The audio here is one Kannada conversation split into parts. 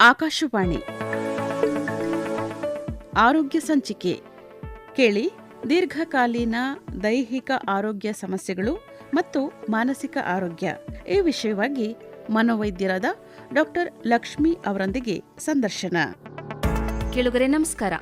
ಆಕಾಶವಾಣಿ. ಆರೋಗ್ಯ ಸಂಚಿಕೆ. ಕೇಳಿ ದೀರ್ಘಕಾಲೀನ ದೈಹಿಕ ಆರೋಗ್ಯ ಸಮಸ್ಯೆಗಳು ಮತ್ತು ಮಾನಸಿಕ ಆರೋಗ್ಯ. ಈ ವಿಷಯವಾಗಿ ಮನೋವೈದ್ಯರಾದ ಡಾಕ್ಟರ್ ಲಕ್ಷ್ಮಿ ಅವರೊಂದಿಗೆ ಸಂದರ್ಶನ. ಕೇಳುಗರೆ ನಮಸ್ಕಾರ.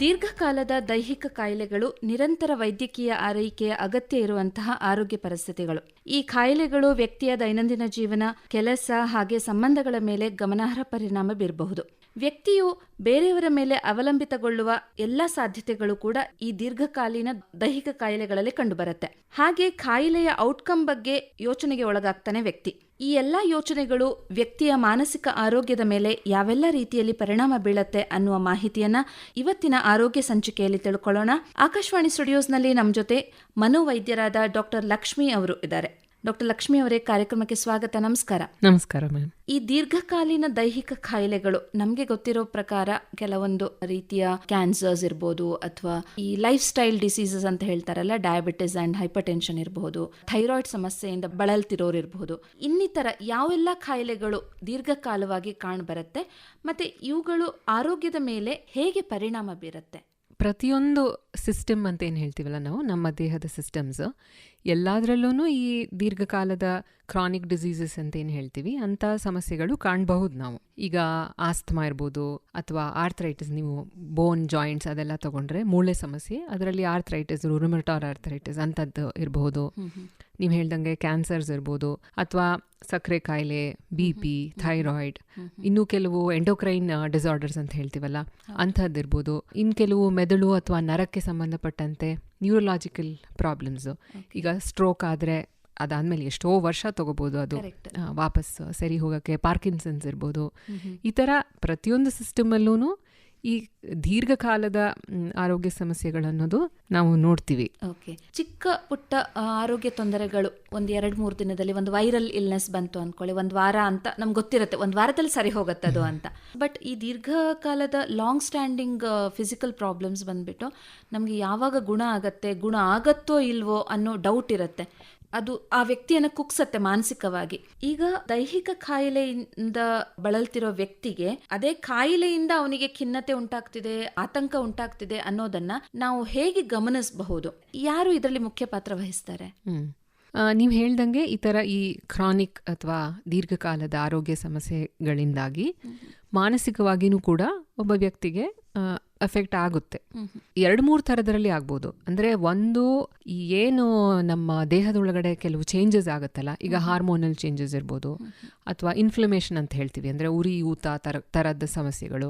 ದೀರ್ಘಕಾಲದ ದೈಹಿಕ ಕಾಯಿಲೆಗಳು ನಿರಂತರ ವೈದ್ಯಕೀಯ ಆರೈಕೆಯ ಅಗತ್ಯ ಇರುವಂತಹ ಆರೋಗ್ಯ ಪರಿಸ್ಥಿತಿಗಳು. ಈ ಕಾಯಿಲೆಗಳು ವ್ಯಕ್ತಿಯ ದೈನಂದಿನ ಜೀವನ, ಕೆಲಸ ಹಾಗೆ ಸಂಬಂಧಗಳ ಮೇಲೆ ಗಮನಾರ್ಹ ಪರಿಣಾಮ ಬೀರಬಹುದು. ವ್ಯಕ್ತಿಯು ಬೇರೆಯವರ ಮೇಲೆ ಅವಲಂಬಿತಗೊಳ್ಳುವ ಎಲ್ಲ ಸಾಧ್ಯತೆಗಳು ಕೂಡ ಈ ದೀರ್ಘಕಾಲೀನ ದೈಹಿಕ ಕಾಯಿಲೆಗಳಲ್ಲಿ ಕಂಡುಬರುತ್ತೆ. ಹಾಗೆ ಕಾಯಿಲೆಯ ಔಟ್ಕಮ್ ಬಗ್ಗೆ ಯೋಚನೆಗೆ ಒಳಗಾಗ್ತಾನೆ ವ್ಯಕ್ತಿ. ಈ ಎಲ್ಲ ಯೋಚನೆಗಳು ವ್ಯಕ್ತಿಯ ಮಾನಸಿಕ ಆರೋಗ್ಯದ ಮೇಲೆ ಯಾವೆಲ್ಲ ರೀತಿಯಲ್ಲಿ ಪರಿಣಾಮ ಬೀಳತ್ತೆ ಅನ್ನುವ ಮಾಹಿತಿಯನ್ನ ಇವತ್ತಿನ ಆರೋಗ್ಯ ಸಂಚಿಕೆಯಲ್ಲಿ ತಿಳ್ಕೊಳ್ಳೋಣ. ಆಕಾಶವಾಣಿ ಸ್ಟುಡಿಯೋಸ್ನಲ್ಲಿ ನಮ್ಮ ಜೊತೆ ಮನೋವೈದ್ಯರಾದ ಡಾಕ್ಟರ್ ಲಕ್ಷ್ಮಿ ಅವರು ಇದ್ದಾರೆ. ಡಾಕ್ಟರ್ ಲಕ್ಷ್ಮಿ ಅವರೇ ಕಾರ್ಯಕ್ರಮಕ್ಕೆ ಸ್ವಾಗತ ನಮಸ್ಕಾರ. ನಮಸ್ಕಾರ ಮ್ಯಾಮ್ ಈ ದೀರ್ಘಕಾಲೀನ ದೈಹಿಕ ಕಾಯಿಲೆಗಳು ನಮಗೆ ಗೊತ್ತಿರೋ ಪ್ರಕಾರ ಕೆಲವೊಂದು ರೀತಿಯ ಕ್ಯಾನ್ಸರ್ಸ್ ಇರ್ಬೋದು ಅಥವಾ ಈ ಲೈಫ್ ಸ್ಟೈಲ್ ಡಿಸೀಸಸ್ ಅಂತ ಹೇಳ್ತಾರಲ್ಲ ಡಯಾಬಿಟಿಸ್ ಅಂಡ್ ಹೈಪರ್ ಟೆನ್ಷನ್ ಇರಬಹುದು ಥೈರಾಯ್ಡ್ ಸಮಸ್ಯೆಯಿಂದ ಬಳಲ್ತಿರೋರು ಇರಬಹುದು ಇನ್ನಿತರ ಯಾವೆಲ್ಲ ಕಾಯಿಲೆಗಳು ದೀರ್ಘಕಾಲವಾಗಿ ಕಾಣಬರುತ್ತೆ ಮತ್ತೆ ಇವುಗಳು ಆರೋಗ್ಯದ ಮೇಲೆ ಹೇಗೆ ಪರಿಣಾಮ ಬೀರುತ್ತೆ? ಪ್ರತಿಯೊಂದು ಸಿಸ್ಟಮ್ ಅಂತ ಏನು ಹೇಳ್ತೀವಲ್ಲ ನಾವು ನಮ್ಮ ದೇಹದ ಸಿಸ್ಟಮ್ಸ್ ಎಲ್ಲದರಲ್ಲೂ ಈ ದೀರ್ಘಕಾಲದ ಕ್ರಾನಿಕ್ ಡಿಸೀಸಸ್ ಅಂತ ಏನು ಹೇಳ್ತೀವಿ ಅಂಥ ಸಮಸ್ಯೆಗಳು ಕಾಣಬಹುದು ನಾವು. ಈಗ ಆಸ್ತಮಾ ಇರ್ಬೋದು ಅಥವಾ ಆರ್ಥರೈಟಿಸ್ ನೀವು ಬೋನ್ ಜಾಯಿಂಟ್ಸ್ ಅದೆಲ್ಲ ತಗೊಂಡ್ರೆ ಮೂಳೆ ಸಮಸ್ಯೆ ಅದರಲ್ಲಿ ಆರ್ಥರೈಟಿಸ್ ರುಮಟಾರ್ ಆರ್ಥರೈಟಿಸ್ ಅಂಥದ್ದು ಇರಬಹುದು ನೀವು ಹೇಳ್ದಂಗೆ ಕ್ಯಾನ್ಸರ್ಸ್ ಇರ್ಬೋದು ಅಥವಾ ಸಕ್ಕರೆ ಕಾಯಿಲೆ ಬಿ ಪಿ ಥೈರಾಯ್ಡ್ ಇನ್ನು ಕೆಲವು ಎಂಡೋಕ್ರೈನ್ ಡಿಸಾರ್ಡರ್ಸ್ ಅಂತ ಹೇಳ್ತೀವಲ್ಲ ಅಂಥದ್ದಿರ್ಬೋದು. ಇನ್ನು ಕೆಲವು ಮೆದುಳು ಅಥವಾ ನರಕ್ಕೆ ಸಂಬಂಧಪಟ್ಟಂತೆ ನ್ಯೂರಲಾಜಿಕಲ್ ಪ್ರಾಬ್ಲಮ್ಸು ಈಗ ಸ್ಟ್ರೋಕ್ ಆದರೆ ಅದಾದ್ಮೇಲೆ ಎಷ್ಟೋ ವರ್ಷ ತಗೋಬೋದು ಅದು. ವಾಪಸ್ ಸರಿ ಹೋಗೋಕ್ಕೆ ಪಾರ್ಕಿನ್ಸನ್ಸ್ ಇರ್ಬೋದು. ಈ ಥರ ಪ್ರತಿಯೊಂದು ಸಿಸ್ಟಮಲ್ಲೂ ಈ ದೀರ್ಘಕಾಲದ ಆರೋಗ್ಯ ಸಮಸ್ಯೆಗಳನ್ನೋದು ನಾವು ನೋಡ್ತೀವಿ. ಓಕೆ. ಚಿಕ್ಕ ಪುಟ್ಟ ಆರೋಗ್ಯ ತೊಂದರೆಗಳು ಒಂದು ಎರಡು ಮೂರು ದಿನದಲ್ಲಿ ಒಂದು ವೈರಲ್ ಇಲ್ನೆಸ್ ಬಂತು ಅಂದ್ಕೊಳ್ಳಿ ಒಂದು ವಾರ ಅಂತ ನಮ್ಗೆ ಗೊತ್ತಿರುತ್ತೆ, ಒಂದು ವಾರದಲ್ಲಿ ಸರಿ ಹೋಗುತ್ತೆ ಅದು ಅಂತ. ಬಟ್ ಈ ದೀರ್ಘಕಾಲದ ಲಾಂಗ್ ಸ್ಟ್ಯಾಂಡಿಂಗ್ ಫಿಸಿಕಲ್ ಪ್ರಾಬ್ಲಮ್ಸ್ ಬಂದ್ಬಿಟ್ಟು ನಮಗೆ ಯಾವಾಗ ಗುಣ ಆಗತ್ತೆ, ಗುಣ ಆಗತ್ತೋ ಇಲ್ವೋ ಅನ್ನೋ ಡೌಟ್ ಇರುತ್ತೆ. ಅದು ಆ ವ್ಯಕ್ತಿಯನ್ನು ಕುಗ್ಸತ್ತೆ ಮಾನಸಿಕವಾಗಿ. ಈಗ ದೈಹಿಕ ಕಾಯಿಲೆಯಿಂದ ಬಳಲ್ತಿರೋ ವ್ಯಕ್ತಿಗೆ ಅದೇ ಕಾಯಿಲೆಯಿಂದ ಅವನಿಗೆ ಖಿನ್ನತೆ ಉಂಟಾಗ್ತಿದೆ ಆತಂಕ ಉಂಟಾಗ್ತಿದೆ ಅನ್ನೋದನ್ನ ನಾವು ಹೇಗೆ ಗಮನಿಸಬಹುದು? ಯಾರು ಇದರಲ್ಲಿ ಮುಖ್ಯ ಪಾತ್ರ ವಹಿಸ್ತಾರೆ? ನೀವು ಹೇಳ್ದಂಗೆ ಈ ತರ ಈ ಕ್ರಾನಿಕ್ ಅಥವಾ ದೀರ್ಘಕಾಲದ ಆರೋಗ್ಯ ಸಮಸ್ಯೆಗಳಿಂದಾಗಿ ಮಾನಸಿಕವಾಗಿನೂ ಕೂಡ ಒಬ್ಬ ವ್ಯಕ್ತಿಗೆ ಎಫೆಕ್ಟ್ ಆಗುತ್ತೆ. ಎರಡು ಮೂರು ಥರದರಲ್ಲಿ ಆಗ್ಬೋದು. ಅಂದರೆ ಒಂದು ಏನು ನಮ್ಮ ದೇಹದೊಳಗಡೆ ಕೆಲವು ಚೇಂಜಸ್ ಆಗುತ್ತಲ್ಲ ಈಗ ಹಾರ್ಮೋನಲ್ ಚೇಂಜಸ್ ಇರ್ಬೋದು ಅಥವಾ ಇನ್ಫ್ಲಮೇಷನ್ ಅಂತ ಹೇಳ್ತೀವಿ. ಅಂದರೆ ಉರಿ ಊತ ಥರ ಥರದ ಸಮಸ್ಯೆಗಳು.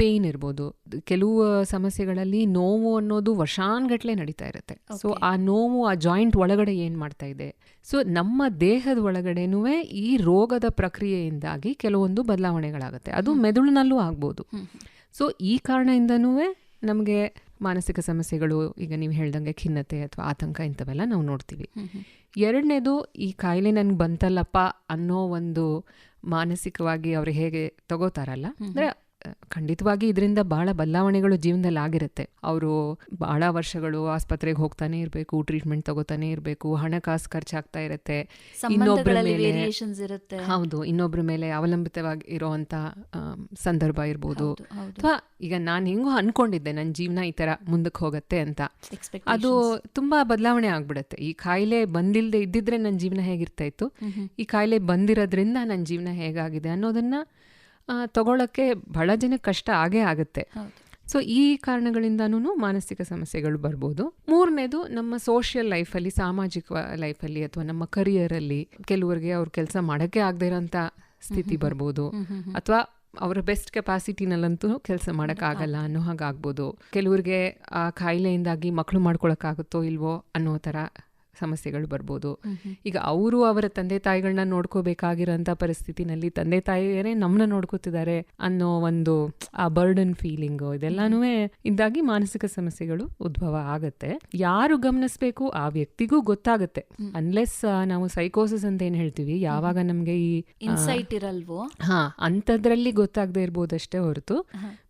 ಪೇಯ್ನ್ ಇರ್ಬೋದು. ಕೆಲವು ಸಮಸ್ಯೆಗಳಲ್ಲಿ ನೋವು ಅನ್ನೋದು ವರ್ಷಾನ್ಗಟ್ಲೆ ನಡೀತಾ ಇರುತ್ತೆ. ಸೊ ಆ ನೋವು ಆ ಜಾಯಿಂಟ್ ಒಳಗಡೆ ಏನು ಮಾಡ್ತಾ ಇದೆ? ಸೊ ನಮ್ಮ ದೇಹದ ಒಳಗಡೆನೂ ಈ ರೋಗದ ಪ್ರಕ್ರಿಯೆಯಿಂದಾಗಿ ಕೆಲವೊಂದು ಬದಲಾವಣೆಗಳಾಗುತ್ತೆ. ಅದು ಮೆದುಳಿನಲ್ಲೂ ಆಗ್ಬೋದು. ಸೊ ಈ ಕಾರಣದಿಂದನೂ ನಮಗೆ ಮಾನಸಿಕ ಸಮಸ್ಯೆಗಳು ಈಗ ನೀವು ಹೇಳ್ದಂಗೆ ಖಿನ್ನತೆ ಅಥವಾ ಆತಂಕ ಇಂಥವೆಲ್ಲ ನಾವು ನೋಡ್ತೀವಿ. ಎರಡನೇದು ಈ ಕಾಯಿಲೆ ನನಗೆ ಬಂತಲ್ಲಪ್ಪ ಅನ್ನೋ ಒಂದು ಮಾನಸಿಕವಾಗಿ ಅವರು ಹೇಗೆ ತಗೋತಾರಲ್ಲ ಅಂದರೆ ಖಂಡಿತವಾಗಿ ಇದರಿಂದ ಬಹಳ ಬದಲಾವಣೆಗಳು ಜೀವನದಲ್ಲಿ ಆಗಿರುತ್ತೆ. ಅವರು ಬಹಳ ವರ್ಷಗಳು ಆಸ್ಪತ್ರೆಗೆ ಹೋಗ್ತಾನೆ ಇರಬೇಕು ಟ್ರೀಟ್ಮೆಂಟ್ ತಗೋತಾನೆ ಇರಬೇಕು ಹಣಕಾಸು ಖರ್ಚಾಗ್ತಾ ಇರುತ್ತೆ. ಇನ್ನೊಬ್ಬರ ಮೇಲೆ ಹೌದು ಇನ್ನೊಬ್ಬರ ಮೇಲೆ ಅವಲಂಬಿತವಾಗಿ ಇರೋವಂಥ ಸಂದರ್ಭ ಇರ್ಬೋದು. ಅಥವಾ ಈಗ ನಾನು ಹೆಂಗೋ ಅನ್ಕೊಂಡಿದ್ದೆ ನನ್ನ ಜೀವನ ಈ ತರ ಮುಂದಕ್ಕೆ ಹೋಗುತ್ತೆ ಅಂತ. ಅದು ತುಂಬಾ ಬದಲಾವಣೆ ಆಗ್ಬಿಡುತ್ತೆ. ಈ ಕಾಯಿಲೆ ಬಂದಿಲ್ದೆ ಇದ್ದಿದ್ರೆ ನನ್ನ ಜೀವನ ಹೇಗಿರ್ತಾ ಇತ್ತು? ಈ ಕಾಯಿಲೆ ಬಂದಿರೋದ್ರಿಂದ ನನ್ನ ಜೀವನ ಹೇಗಾಗಿದೆ ಅನ್ನೋದನ್ನ ಆ, ತಗೊಳಕ್ಕೆ ಬಹಳ ಜನಕ್ಕೆ ಕಷ್ಟ ಆಗೇ ಆಗುತ್ತೆ. ಸೊ ಈ ಕಾರಣಗಳಿಂದನೂ ಮಾನಸಿಕ ಸಮಸ್ಯೆಗಳು ಬರ್ಬೋದು. ಮೂರನೇದು ನಮ್ಮ ಸೋಷಿಯಲ್ ಲೈಫಲ್ಲಿ ಸಾಮಾಜಿಕ ಲೈಫಲ್ಲಿ ಅಥವಾ ನಮ್ಮ ಕರಿಯರಲ್ಲಿ ಕೆಲವರಿಗೆ ಅವ್ರ ಕೆಲಸ ಮಾಡೋಕ್ಕೆ ಆಗದೆ ಇರೋಂಥ ಸ್ಥಿತಿ ಬರ್ಬೋದು. ಅಥವಾ ಅವರ ಬೆಸ್ಟ್ ಕೆಪಾಸಿಟಿನಲ್ಲಂತೂ ಕೆಲಸ ಮಾಡೋಕ್ಕಾಗಲ್ಲ ಅನ್ನೋ ಹಾಗಾಗ್ಬೋದು. ಕೆಲವ್ರಿಗೆ ಆ ಕಾಯಿಲೆಯಿಂದಾಗಿ ಮಕ್ಕಳು ಮಾಡ್ಕೊಳಕ್ಕಾಗುತ್ತೋ ಇಲ್ವೋ ಅನ್ನೋ ಥರ ಸಮಸ್ಯೆಗಳು ಬರ್ಬೋದು. ಈಗ ಅವರು ಅವರ ತಂದೆ ತಾಯಿಗಳನ್ನ ನೋಡ್ಕೋಬೇಕಾಗಿರೋಂಥ ಪರಿಸ್ಥಿತಿನಲ್ಲಿ ತಂದೆ ತಾಯಿಯರೇ ನಮ್ಮನ್ನ ನೋಡ್ಕೋತಿದ್ದಾರೆ ಅನ್ನೋ ಒಂದು ಆ ಬರ್ಡನ್ ಫೀಲಿಂಗು ಇದೆಲ್ಲಾನು ಇದ್ದಾಗಿ ಮಾನಸಿಕ ಸಮಸ್ಯೆಗಳು ಉದ್ಭವ ಆಗತ್ತೆ. ಯಾರು ಗಮನಿಸ್ಬೇಕು ಆ ವ್ಯಕ್ತಿಗೂ ಗೊತ್ತಾಗುತ್ತೆ. ಅನ್ಲೆಸ್ ನಾವು ಸೈಕೋಸಿಸ್ ಅಂತ ಏನ್ ಹೇಳ್ತೀವಿ? ಯಾವಾಗ ನಮ್ಗೆ ಈ ಇನ್ಸೈಟ್ ಇರಲ್ವೋ? ಹಾ ಅಂಥದ್ರಲ್ಲಿ ಗೊತ್ತಾಗದೆ ಇರ್ಬೋದಷ್ಟೇ ಹೊರತು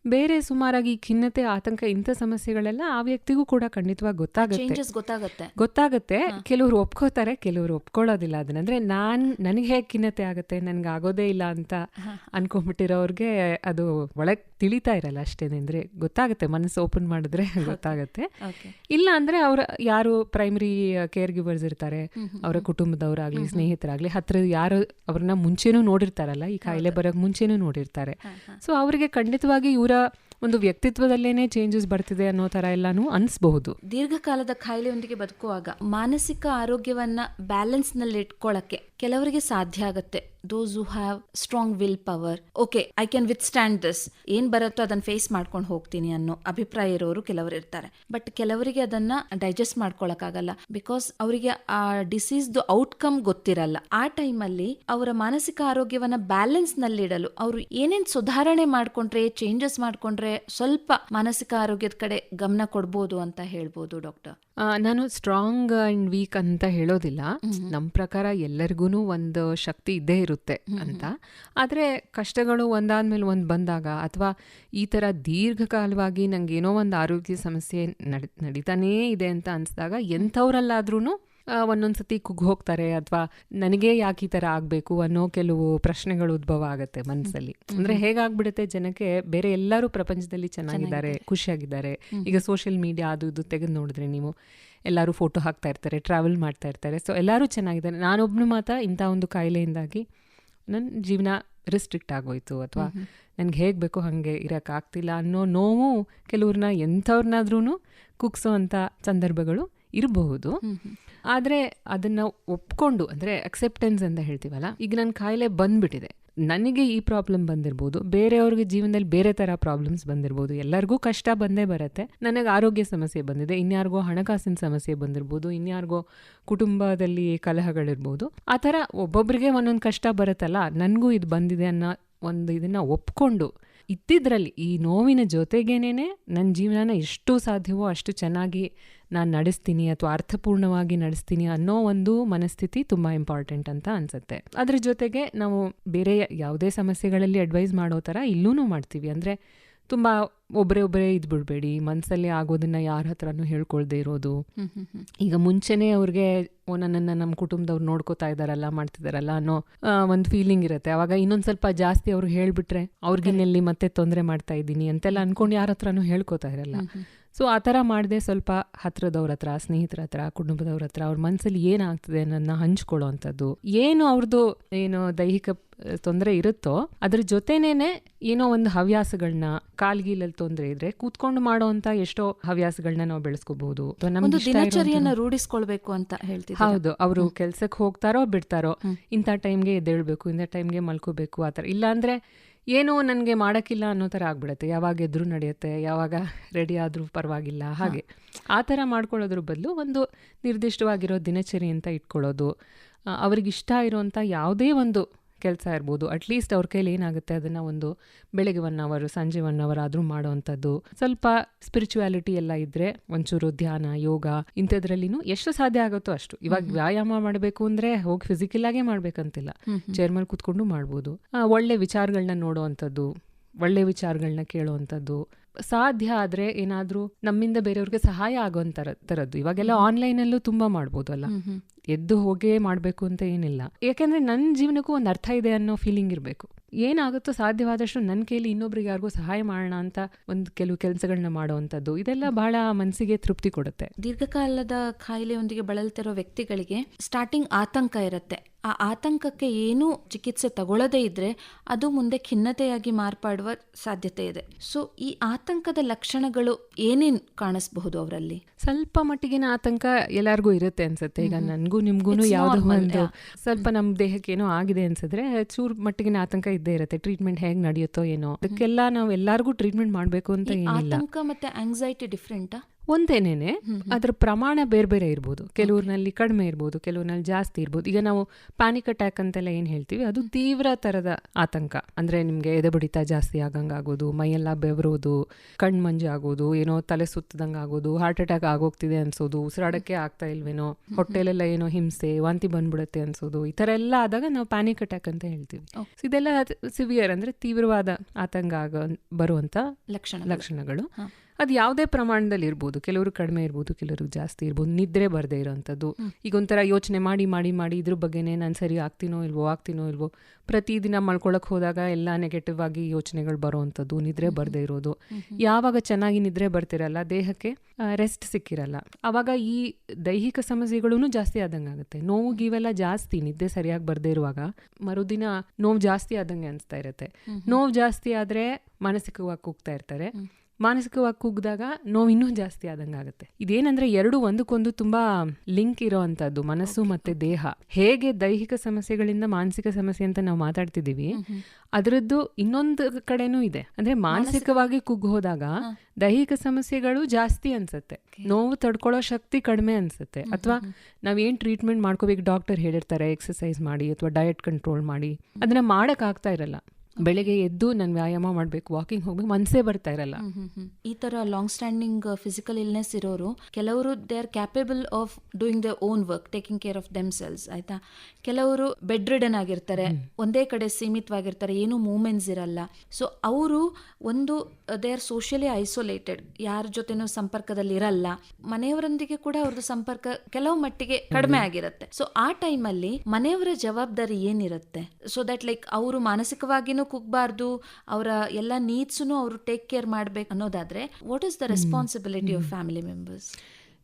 ಬೇರೆ ಸುಮಾರಾಗಿ ಈ ಖಿನ್ನತೆ ಆತಂಕ ಇಂಥ ಸಮಸ್ಯೆಗಳೆಲ್ಲ ಆ ವ್ಯಕ್ತಿಗೂ ಕೂಡ ಖಂಡಿತವಾಗಿ ಗೊತ್ತಾಗುತ್ತೆ. ಗೊತ್ತಾಗುತ್ತೆ. ಗೊತ್ತಾಗುತ್ತೆ. ಕೆಲವರು ಒಪ್ಕೋತಾರೆ ಕೆಲವರು ಒಪ್ಕೊಳ್ಳೋದಿಲ್ಲ. ಅದನ್ನ ಅಂದ್ರೆ ನಾನ್ ನನಗೆ ಹೇಗೆ ಖಿನ್ನತೆ ಆಗುತ್ತೆ ನನ್ಗೆ ಆಗೋದೇ ಇಲ್ಲ ಅಂತ ಅನ್ಕೊಂಡ್ಬಿಟ್ಟಿರೋರ್ಗೆ ಅದು ಒಳಗ್ ತಿಳಿತಾ ಇರಲ್ಲ ಅಷ್ಟೇನೆ. ಅಂದ್ರೆ ಗೊತ್ತಾಗುತ್ತೆ ಮನಸ್ಸು ಓಪನ್ ಮಾಡಿದ್ರೆ ಗೊತ್ತಾಗುತ್ತೆ. ಇಲ್ಲ ಅಂದ್ರೆ ಅವ್ರ ಯಾರು ಪ್ರೈಮರಿ ಕೇರ್ ಗಿವರ್ಸ್ ಇರ್ತಾರೆ ಅವರ ಕುಟುಂಬದವರಾಗ್ಲಿ ಸ್ನೇಹಿತರಾಗ್ಲಿ ಹತ್ರ ಯಾರು ಅವ್ರನ್ನ ಮುಂಚೆನೂ ನೋಡಿರ್ತಾರಲ್ಲ ಈ ಕಾಯಿಲೆ ಬರೋಕ್ ಮುಂಚೆನೂ ನೋಡಿರ್ತಾರೆ. ಸೊ ಅವರಿಗೆ ಖಂಡಿತವಾಗಿ ಇವರ ಒಂದು ವ್ಯಕ್ತಿತ್ವದಲ್ಲೇನೆ ಚೇಂಜಸ್ ಬರ್ತಿದೆ ಅನ್ನೋ ತರ ಎಲ್ಲಾನು ಅನ್ಸ್ಬಹುದು. ದೀರ್ಘಕಾಲದ ಕಾಯಿಲೆಯೊಂದಿಗೆ ಬದುಕುವಾಗ ಮಾನಸಿಕ ಆರೋಗ್ಯವನ್ನ ಬ್ಯಾಲೆನ್ಸ್ನಲ್ಲಿ ಇಟ್ಕೊಳ್ಳಕ್ಕೆ ಕೆಲವರಿಗೆ ಸಾಧ್ಯ ಆಗುತ್ತೆ. Those who have strong will power okay I can withstand this ಏನ್ ಬರುತ್ತೋ ಅದನ್ನ ಫೇಸ್ ಮಾಡ್ಕೊಂಡು ಹೋಗ್ತೀನಿ ಅನ್ನೋ ಅಭಿಪ್ರಾಯ ಇರೋರು ಕೆಲವರು ಇರ್ತಾರೆ. ಬಟ್ ಕೆಲವರಿಗೆ ಅದನ್ನ ಡೈಜೆಸ್ಟ್ ಮಾಡ್ಕೊಳಕ್ಕಾಗಲ್ಲ. ಬಿಕಾಸ್ ಅವರಿಗೆ ಆ ಡಿಸೀಸ್ದು ಔಟ್ಕಮ್ ಗೊತ್ತಿರಲ್ಲ. ಆ ಟೈಮಲ್ಲಿ ಅವರ ಮಾನಸಿಕ ಆರೋಗ್ಯವನ್ನ ಬ್ಯಾಲೆನ್ಸ್ ನಲ್ಲಿಡಲು ಅವರು ಏನೇನ್ ಸುಧಾರಣೆ ಮಾಡ್ಕೊಂಡ್ರೆ ಚೇಂಜಸ್ ಮಾಡ್ಕೊಂಡ್ರೆ ಸ್ವಲ್ಪ ಮಾನಸಿಕ ಆರೋಗ್ಯದ ಕಡೆ ಗಮನ ಕೊಡ್ಬೋದು ಅಂತ ಹೇಳ್ಬೋದು ಡಾಕ್ಟರ್. ನಾನು ಸ್ಟ್ರಾಂಗ್ ಅಂಡ್ ವೀಕ್ ಅಂತ ಹೇಳೋದಿಲ್ಲ. ನಮ್ಮ ಪ್ರಕಾರ ಎಲ್ಲರಿಗೂ ಒಂದು ಶಕ್ತಿ ಇದ್ದೇ ಇರುತ್ತೆ ಅಂತ. ಆದರೆ ಕಷ್ಟಗಳು ಒಂದಾದ್ಮೇಲೆ ಒಂದು ಬಂದಾಗ ಅಥವಾ ಈ ಥರ ದೀರ್ಘಕಾಲವಾಗಿ ನನಗೇನೋ ಏನೋ ಒಂದು ಆರೋಗ್ಯ ಸಮಸ್ಯೆ ನಡಿ ನಡೀತಾನೇ ಇದೆ ಅಂತ ಅನಿಸಿದಾಗ ಎಂಥವ್ರಲ್ಲಾದ್ರೂ ಒಂದೊಂದು ಸತಿ ಕುಗ್ಗ್ ಹೋಗ್ತಾರೆ ಅಥವಾ ನನಗೆ ಯಾಕೆ ಈ ಥರ ಆಗಬೇಕು ಅನ್ನೋ ಕೆಲವು ಪ್ರಶ್ನೆಗಳು ಉದ್ಭವ ಆಗುತ್ತೆ ಮನಸ್ಸಲ್ಲಿ ಅಂದರೆ ಹೇಗಾಗ್ಬಿಡುತ್ತೆ ಜನಕ್ಕೆ ಬೇರೆ ಎಲ್ಲರೂ ಪ್ರಪಂಚದಲ್ಲಿ ಚೆನ್ನಾಗಿದ್ದಾರೆ ಖುಷಿಯಾಗಿದ್ದಾರೆ. ಈಗ ಸೋಷಿಯಲ್ ಮೀಡಿಯಾ ಅದು ಇದು ತೆಗೆದು ನೋಡಿದ್ರೆ ನೀವು ಎಲ್ಲರೂ ಫೋಟೋ ಹಾಕ್ತಾ ಇರ್ತಾರೆ ಟ್ರಾವೆಲ್ ಮಾಡ್ತಾ ಇರ್ತಾರೆ. ಸೊ ಎಲ್ಲರೂ ಚೆನ್ನಾಗಿದ್ದಾರೆ. ನಾನೊಬ್ಬನು ಮಾತ್ರ ಇಂಥ ಒಂದು ಕಾಯಿಲೆಯಿಂದಾಗಿ ನನ್ನ ಜೀವನ ರಿಸ್ಟ್ರಿಕ್ಟ್ ಆಗೋಯ್ತು ಅಥವಾ ನನಗೆ ಹೇಗೆ ಬೇಕೋ ಹಾಗೆ ಇರೋಕ್ಕಾಗ್ತಿಲ್ಲ ಅನ್ನೋ ನೋವು ಕೆಲವ್ರನ್ನ ಎಂಥವ್ರನ್ನಾದ್ರೂ ಕುಗ್ಸೋ ಅಂಥ ಸಂದರ್ಭಗಳು ಇರಬಹುದು. ಆದರೆ ಅದನ್ನ ಒಪ್ಕೊಂಡು, ಅಂದರೆ ಅಕ್ಸೆಪ್ಟೆನ್ಸ್ ಅಂತ ಹೇಳ್ತೀವಲ್ಲ, ಈಗ ನನ್ನ ಕಾಯಿಲೆ ಬಂದ್ಬಿಟ್ಟಿದೆ. ನನಗೆ ಈ ಪ್ರಾಬ್ಲಮ್ ಬಂದಿರ್ಬೋದು, ಬೇರೆಯವ್ರಿಗೆ ಜೀವನದಲ್ಲಿ ಬೇರೆ ಥರ ಪ್ರಾಬ್ಲಮ್ಸ್ ಬಂದಿರ್ಬೋದು, ಎಲ್ಲರಿಗೂ ಕಷ್ಟ ಬಂದೇ ಬರುತ್ತೆ. ನನಗೆ ಆರೋಗ್ಯ ಸಮಸ್ಯೆ ಬಂದಿದೆ, ಇನ್ಯಾರಿಗೋ ಹಣಕಾಸಿನ ಸಮಸ್ಯೆ ಬಂದಿರ್ಬೋದು, ಇನ್ಯಾರಿಗೋ ಕುಟುಂಬದಲ್ಲಿ ಕಲಹಗಳಿರ್ಬೋದು. ಆ ಥರ ಒಬ್ಬೊಬ್ಬರಿಗೆ ಒಂದೊಂದು ಕಷ್ಟ ಬರುತ್ತಲ್ಲ, ನನಗೂ ಇದು ಬಂದಿದೆ ಅನ್ನೋ ಒಂದು ಇದನ್ನು ಒಪ್ಕೊಂಡು ಇದ್ದಿದ್ರಲ್ಲಿ ಈ ನೋವಿನ ಜೊತೆಗೇನೆ ನನ್ನ ಜೀವನನ ಎಷ್ಟು ಸಾಧ್ಯವೋ ಅಷ್ಟು ಚೆನ್ನಾಗಿ ನಾನು ನಡೆಸ್ತೀನಿ ಅಥವಾ ಅರ್ಥಪೂರ್ಣವಾಗಿ ನಡೆಸ್ತೀನಿ ಅನ್ನೋ ಒಂದು ಮನಸ್ಥಿತಿ ತುಂಬ ಇಂಪಾರ್ಟೆಂಟ್ ಅಂತ ಅನ್ಸುತ್ತೆ. ಅದ್ರ ಜೊತೆಗೆ ನಾವು ಬೇರೆ ಯಾವುದೇ ಸಮಸ್ಯೆಗಳಲ್ಲಿ ಅಡ್ವೈಸ್ ಮಾಡೋ ಥರ ಇಲ್ಲೂ ಮಾಡ್ತೀವಿ. ಅಂದರೆ ತುಂಬ ಒಬ್ಬರೇ ಒಬ್ಬರೇ ಇದ್ಬಿಡ್ಬೇಡಿ. ಮನಸ್ಸಲ್ಲಿ ಆಗೋದನ್ನ ಯಾರ ಹತ್ರನೂ ಹೇಳ್ಕೊಳ್ದೇ ಇರೋದು. ಈಗ ಮುಂಚೆನೇ ಅವ್ರಿಗೆ ಓ ನನ್ನನ್ನು ನಮ್ಮ ಕುಟುಂಬದವ್ರು ನೋಡ್ಕೋತಾ ಇದ್ದಾರಲ್ಲ ಮಾಡ್ತಿದ್ದಾರಲ್ಲ ಅನ್ನೋ ಒಂದು ಫೀಲಿಂಗ್ ಇರುತ್ತೆ. ಅವಾಗ ಇನ್ನೊಂದು ಸ್ವಲ್ಪ ಜಾಸ್ತಿ ಅವ್ರು ಹೇಳಿಬಿಟ್ರೆ ಅವ್ರಿಗಿನ್ನೆಲ್ಲಿ ಮತ್ತೆ ತೊಂದರೆ ಮಾಡ್ತಾ ಇದ್ದೀನಿ ಅಂತೆಲ್ಲ ಅನ್ಕೊಂಡು ಯಾರ ಹತ್ರನೂ ಹೇಳ್ಕೊತಾ ಇರಲ್ಲ. ಸೊ ಆ ಥರ ಮಾಡದೆ ಸ್ವಲ್ಪ ಹತ್ರದವ್ರ ಹತ್ರ ಸ್ನೇಹಿತರ ಹತ್ರ ಕುಟುಂಬದವ್ರ ಹತ್ರ ಅವ್ರ ಮನಸ್ಸಲ್ಲಿ ಏನಾಗ್ತದೆ ಅನ್ನೋದನ್ನ ಹಂಚ್ಕೊಳ್ಳೋ ಅಂಥದ್ದು. ಏನು ಅವ್ರದ್ದು ಏನು ದೈಹಿಕ ತೊಂದರೆ ಇರುತ್ತೋ ಅದ್ರ ಜೊತೆನೇನೆ ಏನೋ ಒಂದು ಹವ್ಯಾಸಗಳನ್ನ ಕಾಲ್ಗೀಲಲ್ಲಿ ತೊಂದರೆ ಇದ್ರೆ ಕೂತ್ಕೊಂಡು ಮಾಡೋ ಅಂತ ಎಷ್ಟೋ ಹವ್ಯಾಸಗಳನ್ನ ನಾವು ಬೆಳೆಸ್ಕೋಬಹುದು ದಿನಚರಿಯನ್ನ ರೂಢಿಸ್ಕೊಳ್ಬೇಕು ಅಂತ ಹೇಳ್ತೀವಿ ಹೌದು ಅವರು ಕೆಲ್ಸಕ್ಕೆ ಹೋಗ್ತಾರೋ ಬಿಡ್ತಾರೋ ಇಂಥ ಟೈಮ್ಗೆ ಎದ್ದೇಳ್ಬೇಕು ಇಂಥ ಟೈಮ್ಗೆ ಮಲ್ಕೋಬೇಕು ಆ ಥರ. ಇಲ್ಲಾಂದ್ರೆ ಏನೋ ನನಗೆ ಮಾಡೋಕ್ಕಿಲ್ಲ ಅನ್ನೋ ಥರ ಆಗ್ಬಿಡುತ್ತೆ. ಯಾವಾಗ ಎದ್ರು ನಡೆಯುತ್ತೆ, ಯಾವಾಗ ರೆಡಿ ಆದರೂ ಪರವಾಗಿಲ್ಲ. ಹಾಗೆ. ಆ ಥರ ಮಾಡ್ಕೊಳ್ಳೋದ್ರ ಬದಲು ಒಂದು ನಿರ್ದಿಷ್ಟವಾಗಿರೋ ದಿನಚರಿ ಅಂತ ಇಟ್ಕೊಳ್ಳೋದು ಅವ್ರಿಗಿಷ್ಟ ಇರೋಂಥ ಯಾವುದೇ ಒಂದು ಕೆಲಸ ಇರ್ಬೋದು. ಅಟ್ಲೀಸ್ಟ್ ಅವ್ರ ಕೈಲಿ ಏನಾಗುತ್ತೆ ಅದನ್ನು ಒಂದು ಬೆಳಗ್ಗೆ ಒನ್ ಅವರು ಸಂಜೆ ಒನ್ ಅವರ್ ಆದರೂ ಮಾಡೋವಂಥದ್ದು. ಸ್ವಲ್ಪ ಸ್ಪಿರಿಚುಯಾಲಿಟಿ ಎಲ್ಲ ಇದ್ದರೆ ಒಂಚೂರು ಧ್ಯಾನ ಯೋಗ ಇಂಥದ್ರಲ್ಲಿನೂ ಎಷ್ಟು ಸಾಧ್ಯ ಆಗುತ್ತೋ ಅಷ್ಟು. ಇವಾಗ ವ್ಯಾಯಾಮ ಮಾಡಬೇಕು ಅಂದರೆ ಹೋಗಿ ಫಿಸಿಕಲ್ ಆಗೇ ಮಾಡ್ಬೇಕಂತಿಲ್ಲ. ಚೇರ್ ಮೇಲೆ ಕೂತ್ಕೊಂಡು ಮಾಡ್ಬೋದು. ಒಳ್ಳೆ ವಿಚಾರಗಳನ್ನ ನೋಡುವಂಥದ್ದು ಒಳ್ಳೆ ವಿಚಾರಗಳನ್ನ ಕೇಳೋವಂಥದ್ದು. ಸಾಧ್ಯ ಆದ್ರೆ ಏನಾದರೂ ನಮ್ಮಿಂದ ಬೇರೆಯವ್ರಿಗೆ ಸಹಾಯ ಆಗೋಂಥರ ತರದ್ದು. ಇವಾಗೆಲ್ಲ ಆನ್ಲೈನಲ್ಲೂ ತುಂಬ ಮಾಡ್ಬೋದು ಅಲ್ಲ? ಎದ್ದು ಹೋಗೇ ಮಾಡಬೇಕು ಅಂತ ಏನಿಲ್ಲ. ಯಾಕೆಂದ್ರೆ ನನ್ನ ಜೀವನಕ್ಕೂ ಒಂದು ಅರ್ಥ ಇದೆ ಅನ್ನೋ ಫೀಲಿಂಗ್ ಇರಬೇಕು. ಏನಾಗುತ್ತೋ ಸಾಧ್ಯವಾದಷ್ಟು ನನ್ನ ಕೈಲಿ ಇನ್ನೊಬ್ರಿಗೆ ಯಾರಿಗೂ ಸಹಾಯ ಮಾಡೋಣ ಅಂತ ಒಂದು ಕೆಲವು ಕೆಲಸಗಳನ್ನ ಮಾಡೋವಂಥದ್ದು ಇದೆಲ್ಲ ಬಹಳ ಮನಸ್ಸಿಗೆ ತೃಪ್ತಿ ಕೊಡುತ್ತೆ. ದೀರ್ಘಕಾಲದ ಕಾಯಿಲೆಯೊಂದಿಗೆ ಬಳಲ್ತಿರೋ ವ್ಯಕ್ತಿಗಳಿಗೆ ಸ್ಟಾರ್ಟಿಂಗ್ ಆತಂಕ ಇರುತ್ತೆ. ಆ ಆತಂಕಕ್ಕೆ ಏನೂ ಚಿಕಿತ್ಸೆ ತಗೊಳ್ಳದೇ ಇದ್ರೆ ಅದು ಮುಂದೆ ಖಿನ್ನತೆಯಾಗಿ ಮಾರ್ಪಾಡುವ ಸಾಧ್ಯತೆ ಇದೆ. ಸೊ ಈ ಆತಂಕದ ಲಕ್ಷಣಗಳು ಏನೇನ್ ಕಾಣಿಸಬಹುದು ಅವರಲ್ಲಿ? ಸ್ವಲ್ಪ ಮಟ್ಟಿಗಿನ ಆತಂಕ ಎಲ್ಲರಿಗೂ ಇರುತ್ತೆ ಅನ್ಸುತ್ತೆ. ಈಗ ನನಗೂ ನಿಮ್ಗೂ ಯಾವುದೋ ಒಂದು ಸ್ವಲ್ಪ ನಮ್ಮ ದೇಹಕ್ಕೆ ಏನೋ ಆಗಿದೆ ಅನ್ಸಿದ್ರೆ ಚೂರ್ ಮಟ್ಟಿಗಿನ ಆತಂಕ ಇದ್ದೇ ಇರುತ್ತೆ. ಟ್ರೀಟ್ಮೆಂಟ್ ಹೇಗೆ ನಡೆಯುತ್ತೋ ಏನೋ. ಅದಕ್ಕೆಲ್ಲ ನಾವು ಎಲ್ಲರಿಗೂ ಟ್ರೀಟ್ಮೆಂಟ್ ಮಾಡಬೇಕು ಅಂತ ಆತಂಕ ಮತ್ತೆ ಆಂಗ್ಸೈಟಿ ಡಿಫ್ರೆಂಟಾ ಒಂದೇನೇನೆ ಅದರ ಪ್ರಮಾಣ ಬೇರೆ ಬೇರೆ ಇರ್ಬೋದು. ಕೆಲವ್ರಲ್ಲಿ ಕಡಿಮೆ ಇರ್ಬೋದು ಕೆಲವ್ರಲ್ಲಿ ಜಾಸ್ತಿ ಇರ್ಬೋದು. ಈಗ ನಾವು ಪ್ಯಾನಿಕ್ ಅಟ್ಯಾಕ್ ಅಂತೆಲ್ಲ ಏನು ಹೇಳ್ತೀವಿ? ಅದು ತೀವ್ರ ಥರದ ಆತಂಕ. ಅಂದರೆ ನಿಮಗೆ ಎದೆಬಡಿತ ಜಾಸ್ತಿ ಆಗಂಗಾಗೋದು ಮೈಯೆಲ್ಲ ಬೆವರೋದು ಕಣ್ಣು ಮಂಜು ಆಗೋದು ಏನೋ ತಲೆ ಸುತ್ತದಂಗೆ ಆಗೋದು ಹಾರ್ಟ್ ಅಟ್ಯಾಕ್ ಆಗೋಗ್ತಿದೆ ಅನ್ಸೋದು ಉಸಿರಾಡಕ್ಕೆ ಆಗ್ತಾ ಇಲ್ವೇನೋ ಹೊಟ್ಟೆಲೆಲ್ಲ ಏನೋ ಹಿಂಸೆ ವಾಂತಿ ಬಂದ್ಬಿಡುತ್ತೆ ಅನ್ಸೋದು ಈ ಥರ ಎಲ್ಲ ಆದಾಗ ನಾವು ಪ್ಯಾನಿಕ್ ಅಟ್ಯಾಕ್ ಅಂತ ಹೇಳ್ತೀವಿ. ಇದೆಲ್ಲ ಸಿವಿಯರ್ ಅಂದರೆ ತೀವ್ರವಾದ ಆತಂಕ ಆಗ ಬರುವಂಥ ಲಕ್ಷಣ ಲಕ್ಷಣಗಳು. ಅದು ಯಾವುದೇ ಪ್ರಮಾಣದಲ್ಲಿ ಇರ್ಬೋದು. ಕೆಲವರು ಕಡಿಮೆ ಇರ್ಬೋದು ಕೆಲವರು ಜಾಸ್ತಿ ಇರ್ಬೋದು ನಿದ್ರೆ ಬರದೇ ಇರೋವಂಥದ್ದು ಈಗ ಒಂಥರ ಯೋಚನೆ ಮಾಡಿ ಮಾಡಿ ಮಾಡಿ ಇದ್ರ ಬಗ್ಗೆನೇ ನಾನು ಸರಿ ಆಗ್ತೀನೋ ಇಲ್ವೋ ಆಗ್ತೀನೋ ಇಲ್ವೋ ಪ್ರತಿದಿನ ಮಲ್ಕೊಳಕ್ಕೆ ಹೋದಾಗ ಎಲ್ಲ ನೆಗೆಟಿವ್ ಆಗಿ ಯೋಚನೆಗಳು ಬರೋವಂಥದ್ದು ನಿದ್ರೆ ಬರದೇ ಇರೋದು. ಯಾವಾಗ ಚೆನ್ನಾಗಿ ನಿದ್ರೆ ಬರ್ತಿರಲ್ಲ ದೇಹಕ್ಕೆ ರೆಸ್ಟ್ ಸಿಕ್ಕಿರಲ್ಲ. ಆವಾಗ ಈ ದೈಹಿಕ ಸಮಸ್ಯೆಗಳೂ ಜಾಸ್ತಿ ಆದಂಗೆ ಆಗುತ್ತೆ. ನೋವು ಗೀವೆಲ್ಲ ಜಾಸ್ತಿ ನಿದ್ದೆ ಸರಿಯಾಗಿ ಬರದೇ ಇರುವಾಗ ಮರುದಿನ ನೋವು ಜಾಸ್ತಿ ಆದಂಗೆ ಅನಿಸ್ತಾ ಇರುತ್ತೆ. ನೋವು ಜಾಸ್ತಿ ಆದರೆ ಮಾನಸಿಕವಾಗಿ ಕೂಗ್ತಾ ಇರ್ತಾರೆ. ಮಾನಸಿಕವಾಗಿ ಕುಗ್ದಾಗ ನೋವು ಇನ್ನೂ ಜಾಸ್ತಿ ಆದಂಗೆ ಆಗುತ್ತೆ. ಇದೇನಂದ್ರೆ ಎರಡು ಒಂದಕ್ಕೊಂದು ತುಂಬಾ ಲಿಂಕ್ ಇರೋ ಅಂಥದ್ದು ಮನಸ್ಸು ಮತ್ತೆ ದೇಹ. ಹೇಗೆ ದೈಹಿಕ ಸಮಸ್ಯೆಗಳಿಂದ ಮಾನಸಿಕ ಸಮಸ್ಯೆ ಅಂತ ನಾವು ಮಾತಾಡ್ತಿದ್ದೀವಿ ಅದರದ್ದು ಇನ್ನೊಂದು ಕಡೆನೂ ಇದೆ. ಅಂದ್ರೆ ಮಾನಸಿಕವಾಗಿ ಕುಗ್ಗು ಹೋದಾಗ ದೈಹಿಕ ಸಮಸ್ಯೆಗಳು ಜಾಸ್ತಿ ಅನ್ಸುತ್ತೆ. ನೋವು ತಡ್ಕೊಳ್ಳೋ ಶಕ್ತಿ ಕಡಿಮೆ ಅನ್ಸುತ್ತೆ. ಅಥವಾ ನಾವೇನ್ ಟ್ರೀಟ್ಮೆಂಟ್ ಮಾಡ್ಕೋಬೇಕು ಡಾಕ್ಟರ್ ಹೇಳಿರ್ತಾರೆ ಎಕ್ಸಸೈಸ್ ಮಾಡಿ ಅಥವಾ ಡಯಟ್ ಕಂಟ್ರೋಲ್ ಮಾಡಿ ಅದನ್ನ ಮಾಡಕ್ ಆಗ್ತಾ ಇರಲ್ಲ. ಬೆಳಗ್ಗೆ ಎದ್ದು ನಾನು ವ್ಯಾಯಾಮ ಮಾಡಬೇಕು ವಾಕಿಂಗ್ ಹೋಗ್ಬೇಕು ಮನಸ್ಸೇ ಬರ್ತಾ ಇರಲ್ಲ. ಈ ತರ ಲಾಂಗ್ ಸ್ಟ್ಯಾಂಡಿಂಗ್ ಫಿಸಿಕಲ್ ಇಲ್ನೆಸ್ ಇರೋರು ಕೆಲವರು they are capable of doing the own work taking care of themselves ಆಯ್ತಾ? ಕೆಲವರು ಬೆಡ್ ರಿಡನ್ ಆಗಿರ್ತಾರೆ ಒಂದೇ ಕಡೆ ಸೀಮಿತವಾಗಿರ್ತಾರೆ ಏನೂ ಮೂಮೆಂಟ್ಸ್ ಇರಲ್ಲ. ಸೊ ಅವರು ಒಂದು ದೇ ಆರ್ ಸೋಷಿಯಲಿ ಐಸೋಲೇಟೆಡ್ ಯಾರ ಜೊತೆನೂ ಸಂಪರ್ಕದಲ್ಲಿ ಇರಲ್ಲ. ಮನೆಯವರೊಂದಿಗೆ ಕೂಡ ಅವ್ರದ್ದು ಸಂಪರ್ಕ ಕೆಲವು ಮಟ್ಟಿಗೆ ಕಡಿಮೆ ಆಗಿರುತ್ತೆ. ಸೊ ಆ ಟೈಮಲ್ಲಿ ಮನೆಯವರ ಜವಾಬ್ದಾರಿ ಏನಿರುತ್ತೆ? ಸೊ ದಟ್ ಲೈಕ್ ಅವರು ಮಾನಸಿಕವಾಗಿನೂ ಕುಗ್ಬಾರ್ದು ಅವರ ಎಲ್ಲ ನೀಡ್ಸ್ನು ಅವರು ಟೇಕ್ ಕೇರ್ ಮಾಡ್ಬೇಕು ಅನ್ನೋದಾದ್ರೆ what is the responsibility of family members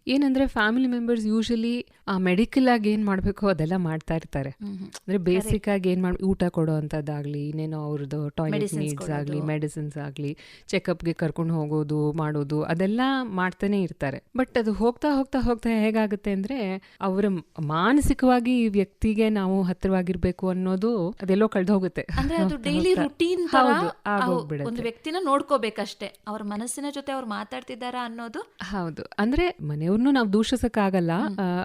ಏನಂದ್ರೆ ಫ್ಯಾಮಿಲಿ ಮೆಂಬರ್ಸ್ ಯೂಶಲಿ ಆ ಮೆಡಿಕಲ್ ಆಗಿ ಏನ್ ಮಾಡ್ಬೇಕು ಅದೆಲ್ಲ ಮಾಡ್ತಾ ಇರ್ತಾರೆ. ಅಂದ್ರೆ ಬೇಸಿಕ್ ಆಗಿ ಏನ್ ಮಾಡ್ ಊಟ ಕೊಡೋ ಅಂಥದ್ದಾಗ್ಲಿ ಇನ್ನೇನೋ ಅವ್ರದ್ದು ಟಾಯ್ಲೆಟ್ ನೀಡ್ಸ್ ಆಗಲಿ. ಮೆಡಿಸಿನ್ಸ್ ಆಗಲಿ ಚೆಕಪ್ಗೆ ಕರ್ಕೊಂಡು ಹೋಗೋದು ಮಾಡೋದು ಅದೆಲ್ಲ ಮಾಡ್ತಾನೆ ಇರ್ತಾರೆ. ಬಟ್ ಅದು ಹೋಗ್ತಾ ಹೋಗ್ತಾ ಹೋಗ್ತಾ ಹೇಗಾಗುತ್ತೆ ಅಂದ್ರೆ ಅವರ ಮಾನಸಿಕವಾಗಿ ಈ ವ್ಯಕ್ತಿಗೆ ನಾವು ಹತ್ತಿರವಾಗಿರ್ಬೇಕು ಅನ್ನೋದು ಅದೆಲ್ಲೋ ಕಳೆದು ಹೋಗುತ್ತೆ. ಅಂದ್ರೆ ಅದು ಹೋಗ್ತಾ ಡೈಲಿ. ರುಟೀನ್ ಒಂದು. ವ್ಯಕ್ತಿನ ನೋಡ್ಕೋಬೇಕಷ್ಟೇ. ಅವ್ರ ಮನಸ್ಸಿನ ಜೊತೆ ಅವ್ರು ಮಾತಾಡ್ತಿದ್ದಾರಾ ಅನ್ನೋದು ಹೌದು. ಅಂದ್ರೆ ಮನೆಯವ್ರನ್ನೂ ನಾವು ದೂಷಿಸೋಕ್ಕಾಗಲ್ಲ.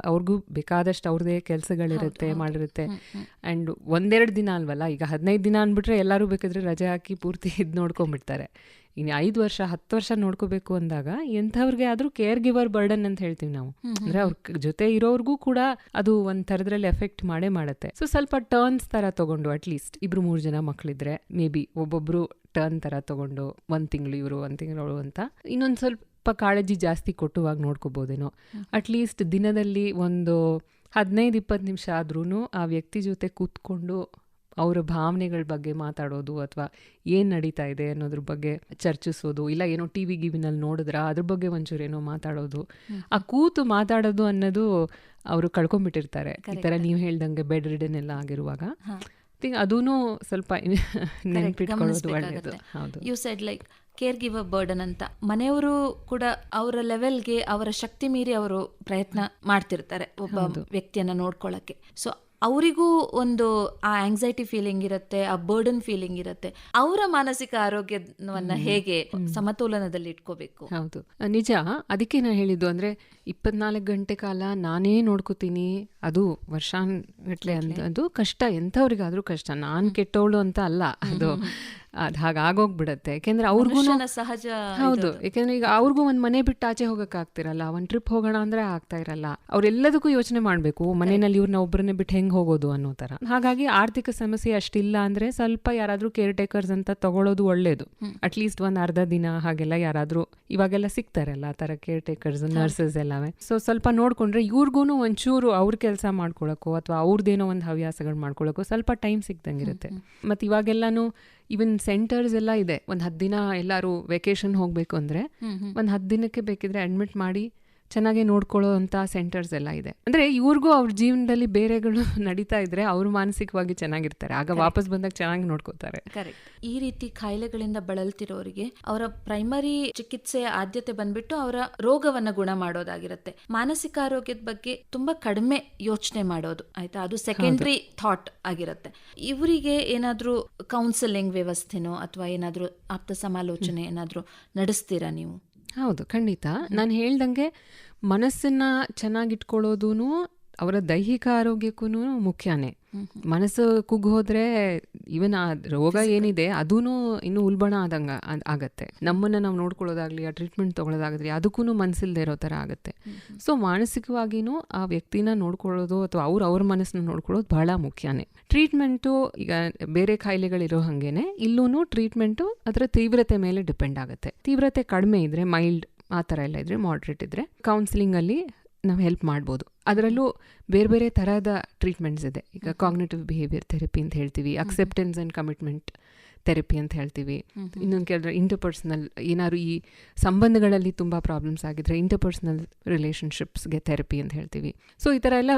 ಅವ್ರಿಗೂ ಬೇಕಾದಷ್ಟು ಅವ್ರದೇ ಕೆಲಸಗಳಿರುತ್ತೆ ಮಾಡಿರುತ್ತೆ. ಆ್ಯಂಡ್ ಒಂದೆರಡು ದಿನ ಅಲ್ವಲ್ಲ ಈಗ ಹದಿನೈದು ದಿನ ಅಂದ್ಬಿಟ್ರೆ ಎಲ್ಲರೂ ಬೇಕಾದ್ರೆ ರಜೆ ಹಾಕಿ ಪೂರ್ತಿ ಇದು ನೋಡ್ಕೊಂಡ್ಬಿಡ್ತಾರೆ ಇನ್ನು ಐದು ವರ್ಷ ಹತ್ತು ವರ್ಷ ನೋಡ್ಕೋಬೇಕು ಅಂದಾಗ ಎಂಥವ್ರಿಗೆ ಆದರೂ ಕೇರ್ ಗಿವರ್ ಬರ್ಡನ್ ಅಂತ ಹೇಳ್ತೀವಿ ನಾವು. ಅಂದರೆ ಅವ್ರ ಜೊತೆ ಇರೋರ್ಗೂ ಕೂಡ ಅದು ಒಂದು ಥರದ್ರಲ್ಲಿ ಎಫೆಕ್ಟ್ ಮಾಡೇ ಮಾಡುತ್ತೆ. ಸೊ ಸ್ವಲ್ಪ ಟರ್ನ್ಸ್ ಥರ ತೊಗೊಂಡು ಅಟ್ಲೀಸ್ಟ್ ಇಬ್ರು ಮೂರು ಜನ ಮಕ್ಕಳಿದ್ರೆ ಮೇ ಬಿ ಒಬ್ಬೊಬ್ರು ಟರ್ನ್ ಥರ ತೊಗೊಂಡು ಒಂದು ತಿಂಗಳು ಇವರು ಒಂದು ತಿಂಗಳು ಅಂತ. ಇನ್ನೊಂದು ಸ್ವಲ್ಪ ಕಾಳಜಿ ಜಾಸ್ತಿ ಕೊಟ್ಟುವಾಗ ನೋಡ್ಕೋಬೋದೇನೋ. ಅಟ್ಲೀಸ್ಟ್ ದಿನದಲ್ಲಿ ಒಂದು ಹದಿನೈದು ಇಪ್ಪತ್ತು ನಿಮಿಷ ಆದ್ರೂ ಆ ವ್ಯಕ್ತಿ ಜೊತೆ ಕೂತ್ಕೊಂಡು ಅವರ ಭಾವನೆಗಳ ಬಗ್ಗೆ ಮಾತಾಡೋದು ಅಥವಾ ಏನು ನಡೀತಾ ಇದೆ ಅನ್ನೋದ್ರ ಬಗ್ಗೆ ಚರ್ಚಿಸೋದು ಇಲ್ಲ ಏನೋ ಟಿ ವಿ ಗಿವಿನಲ್ಲಿ ನೋಡಿದ್ರ ಅದ್ರ ಬಗ್ಗೆ ಒಂಚೂರು ಏನೋ ಮಾತಾಡೋದು. ಆ ಕೂತು ಮಾತಾಡೋದು ಅನ್ನೋದು ಅವರು ಕಳ್ಕೊಂಡ್ಬಿಟ್ಟಿರ್ತಾರೆ. ಈ ಥರ ನೀವು ಹೇಳ್ದಂಗೆ ಬೆಡ್ ರಿಡನ್ ಎಲ್ಲ ಆಗಿರುವಾಗ ಅದೂ ಸ್ವಲ್ಪ ನೆನಪಿಟ್ಕೊಳ್ಳೋದು ಒಳ್ಳೆಯದು ಹೌದು. You said like caregiver burden ಅಂತ. ಮನೆಯವರು ಕೂಡ ಅವರ ಲೆವೆಲ್ಗೆ ಅವರ ಶಕ್ತಿ ಮೀರಿ ಅವರು ಪ್ರಯತ್ನ ಮಾಡ್ತಿರ್ತಾರೆ ಒಬ್ಬ ವ್ಯಕ್ತಿಯನ್ನ ನೋಡ್ಕೊಳ್ಳಕ್ಕೆ ಸೊ ಅವರಿಗೂ ಒಂದು ಆ ಆಂಗ್ಸೈಟಿ ಫೀಲಿಂಗ್ ಇರುತ್ತೆ ಆ ಬರ್ಡನ್ ಫೀಲಿಂಗ್ ಇರುತ್ತೆ. ಅವರ ಮಾನಸಿಕ ಆರೋಗ್ಯವನ್ನ ಹೇಗೆ ಸಮತೋಲನದಲ್ಲಿ ಇಟ್ಕೋಬೇಕು? ಹೌದು. ನಿಜ. ಅದಕ್ಕೆ ನಾನು ಹೇಳಿದ್ದು ಅಂದ್ರೆ ಇಪ್ಪತ್ನಾಲ್ಕು ಗಂಟೆ ಕಾಲ ನಾನೇ ನೋಡ್ಕೋತೀನಿ ಅದು ವರ್ಷಾನ್ ಗಟ್ಲೆ ಅಂತ ಅದು ಕಷ್ಟ. ಎಂಥವ್ರಿಗಾದ್ರೂ ಕಷ್ಟ. ನಾನು ಕೆಟ್ಟವಳು ಅಂತ ಅಲ್ಲ. ಅದು ಅದು ಹಾಗಾಗೋಗ್ಬಿಡತ್ತೆ ಯಾಕೆಂದ್ರೆ ಅವ್ರಿಗೂ ಸಹಜ ಹೌದು. ಯಾಕೆಂದ್ರೆ ಈಗ ಅವ್ರಿಗೂ ಒಂದ್ ಮನೆ ಬಿಟ್ಟು ಆಚೆ ಹೋಗಕ್ ಆಗ್ತಿರಲ್ಲ ಒಂದ್ ಟ್ರಿಪ್ ಹೋಗೋಣ ಅಂದ್ರೆ ಆಗ್ತಾ ಇರಲ್ಲ ಅವರೆಲ್ಲದಕ್ಕೂ ಯೋಚನೆ ಮಾಡ್ಬೇಕು ಮನೆಯಲ್ಲಿ ಇವ್ರನ್ನ ಒಬ್ಬರನ್ನ ಬಿಟ್ಟು ಹೆಂಗ್ ಹೋಗೋದು ಅನ್ನೋ ತರ ಹಾಗಾಗಿ ಆರ್ಥಿಕ ಸಮಸ್ಯೆ ಅಷ್ಟಿಲ್ಲ ಅಂದ್ರೆ ಸ್ವಲ್ಪ ಯಾರಾದ್ರೂ ಕೇರ್ ಟೇಕರ್ಸ್ ಅಂತ ತಗೊಳ್ಳೋದು ಒಳ್ಳೇದು. ಅಟ್ಲೀಸ್ಟ್ ಒಂದ್ ಅರ್ಧ ದಿನ ಹಾಗೆಲ್ಲ ಯಾರಾದ್ರೂ ಇವಾಗೆಲ್ಲ ಸಿಗ್ತಾರಲ್ಲ ಆ ತರ ಕೇರ್ ಟೇಕರ್ಸ್ ನರ್ಸಸ್ ಎಲ್ಲವೇ. ಸೊ ಸ್ವಲ್ಪ ನೋಡ್ಕೊಂಡ್ರೆ ಇವ್ರಿಗೂ ಒಂಚೂರು ಅವ್ರ ಕೆಲಸ ಮಾಡ್ಕೊಳಕ್ಕೋ ಅಥವಾ ಅವ್ರದ್ದೇನೋ ಒಂದು ಹವ್ಯಾಸಗಳು ಮಾಡ್ಕೊಳಕ್ಕೋ ಸ್ವಲ್ಪ ಟೈಮ್ ಸಿಕ್ದಂಗಿರುತ್ತೆ ಮತ್ತೆ ಇವಾಗೆಲ್ಲಾನು ಇವನ್ ಸೆಂಟರ್ಸ್ ಎಲ್ಲ ಇದೆ. ಒಂದು ಹತ್ತು ದಿನ ಎಲ್ಲರೂ ವೆಕೇಶನ್ ಹೋಗಬೇಕು ಅಂದ್ರೆ ಒಂದು ಹತ್ತು ದಿನಕ್ಕೆ ಬೇಕಿದ್ರೆ ಅಡ್ಮಿಟ್ ಮಾಡಿ ಚೆನ್ನಾಗಿ ನೋಡ್ಕೊಳ್ಳೋ ಸೆಂಟರ್ಸ್ ಎಲ್ಲ ಇದೆ. ಅಂದ್ರೆ ಇವ್ರಿಗೂ ಅವ್ರ ಜೀವನದಲ್ಲಿ ಬೇರೆಗಳು ನಡೀತಾ ಇದ್ರೆ ಅವ್ರು ಮಾನಸಿಕವಾಗಿ ಚೆನ್ನಾಗಿರ್ತಾರೆ. ಆಗ ವಾಪಸ್ ಬಂದಾಗ ಚೆನ್ನಾಗಿ ನೋಡ್ಕೋತಾರೆ. ಕರೆಕ್ಟ್ ಈ ರೀತಿ ಕಾಯಿಲೆಗಳಿಂದ ಬಳಲ್ತಿರೋರಿಗೆ ಅವರ ಪ್ರೈಮರಿ ಚಿಕಿತ್ಸೆಯ ಆದ್ಯತೆ ಬಂದ್ಬಿಟ್ಟು ಅವರ ರೋಗವನ್ನ ಗುಣ ಮಾಡೋದಾಗಿರುತ್ತೆ. ಮಾನಸಿಕ ಆರೋಗ್ಯದ ಬಗ್ಗೆ ತುಂಬಾ ಕಡಿಮೆ ಯೋಚನೆ ಮಾಡೋದು ಆಯ್ತಾ? ಅದು ಸೆಕೆಂಡ್ರಿ ಥಾಟ್ ಆಗಿರುತ್ತೆ. ಇವರಿಗೆ ಏನಾದ್ರೂ ಕೌನ್ಸೆಲಿಂಗ್ ವ್ಯವಸ್ಥೆನೋ ಅಥವಾ ಏನಾದ್ರೂ ಆಪ್ತ ಸಮಾಲೋಚನೆ ಏನಾದ್ರೂ ನಡೆಸ್ತೀರಾ ನೀವು? ಹೌದು ಖಂಡಿತ. ನಾನು ಹೇಳ್ದಂಗೆ ಮನಸ್ಸನ್ನ ಚೆನ್ನಾಗಿಟ್ಕೊಳ್ಳೋದೂ ಅವರ ದೈಹಿಕ ಆರೋಗ್ಯಕ್ಕೂ ಮುಖ್ಯನೇ. ಮನಸ್ಸು ಕುಗ್ಗಿ ಹೋದ್ರೆ ಇವನ್ ಆ ರೋಗ ಏನಿದೆ ಅದೂ ಇನ್ನು ಉಲ್ಬಣ ಆದಂಗ ಆದ್- ಆಗತ್ತೆ. ನಮ್ಮನ್ನ ನಾವು ನೋಡ್ಕೊಳ್ಳೋದಾಗ್ಲಿ ಆ ಟ್ರೀಟ್ಮೆಂಟ್ ತಗೊಳ್ಳೋದಾಗ್ಲಿ ಅದಕ್ಕೂ ಮನಸ್ಸಿಲ್ದೇ ಇರೋ ಥರ ಆಗುತ್ತೆ. ಸೊ ಮಾನಸಿಕವಾಗಿನೂ ಆ ವ್ಯಕ್ತಿನ ನೋಡ್ಕೊಳ್ಳೋದು ಅಥವಾ ಅವ್ರ ಅವ್ರ ಮನಸ್ಸನ್ನ ನೋಡ್ಕೊಳ್ಳೋದು ಬಹಳ ಮುಖ್ಯನೇ. ಟ್ರೀಟ್ಮೆಂಟು ಈಗ ಬೇರೆ ಕಾಯಿಲೆಗಳಿರೋ ಹಾಗೇನೆ ಇಲ್ಲೂ ಟ್ರೀಟ್ಮೆಂಟು ಅದರ ತೀವ್ರತೆ ಮೇಲೆ ಡಿಪೆಂಡ್ ಆಗುತ್ತೆ. ತೀವ್ರತೆ ಕಡಿಮೆ ಇದ್ರೆ ಮೈಲ್ಡ್ ಆ ಥರ ಎಲ್ಲ ಇದ್ರೆ ಮಾಡ್ರೇಟ್ ಇದ್ರೆ ಕೌನ್ಸಿಲಿಂಗಲ್ಲಿ ನಾವು ಹೆಲ್ಪ್ ಮಾಡ್ಬೋದು. ಅದರಲ್ಲೂ ಬೇರೆ ಬೇರೆ ಥರದ ಟ್ರೀಟ್ಮೆಂಟ್ಸ್ ಇದೆ. ಈಗ ಕಾಗ್ನೇಟಿವ್ ಬಿಹೇವಿಯರ್ ಥೆರಪಿ ಅಂತ ಹೇಳ್ತೀವಿ ಅಕ್ಸೆಪ್ಟೆನ್ಸ್ ಆ್ಯಂಡ್ ಕಮಿಟ್ಮೆಂಟ್ ಥೆರಪಿ ಅಂತ ಹೇಳ್ತೀವಿ. ಇನ್ನೊಂದು ಕೇಳಿದ್ರೆ ಇಂಟರ್ಪರ್ಸ್ನಲ್ ಏನಾದ್ರು ಈ ಸಂಬಂಧಗಳಲ್ಲಿ ತುಂಬ ಪ್ರಾಬ್ಲಮ್ಸ್ ಆಗಿದ್ರೆ ಇಂಟರ್ಪರ್ಸ್ನಲ್ ರಿಲೇಷನ್ಶಿಪ್ಸ್ಗೆ ಥೆರಪಿ ಅಂತ ಹೇಳ್ತೀವಿ. ಸೊ ಈ ಥರ ಎಲ್ಲ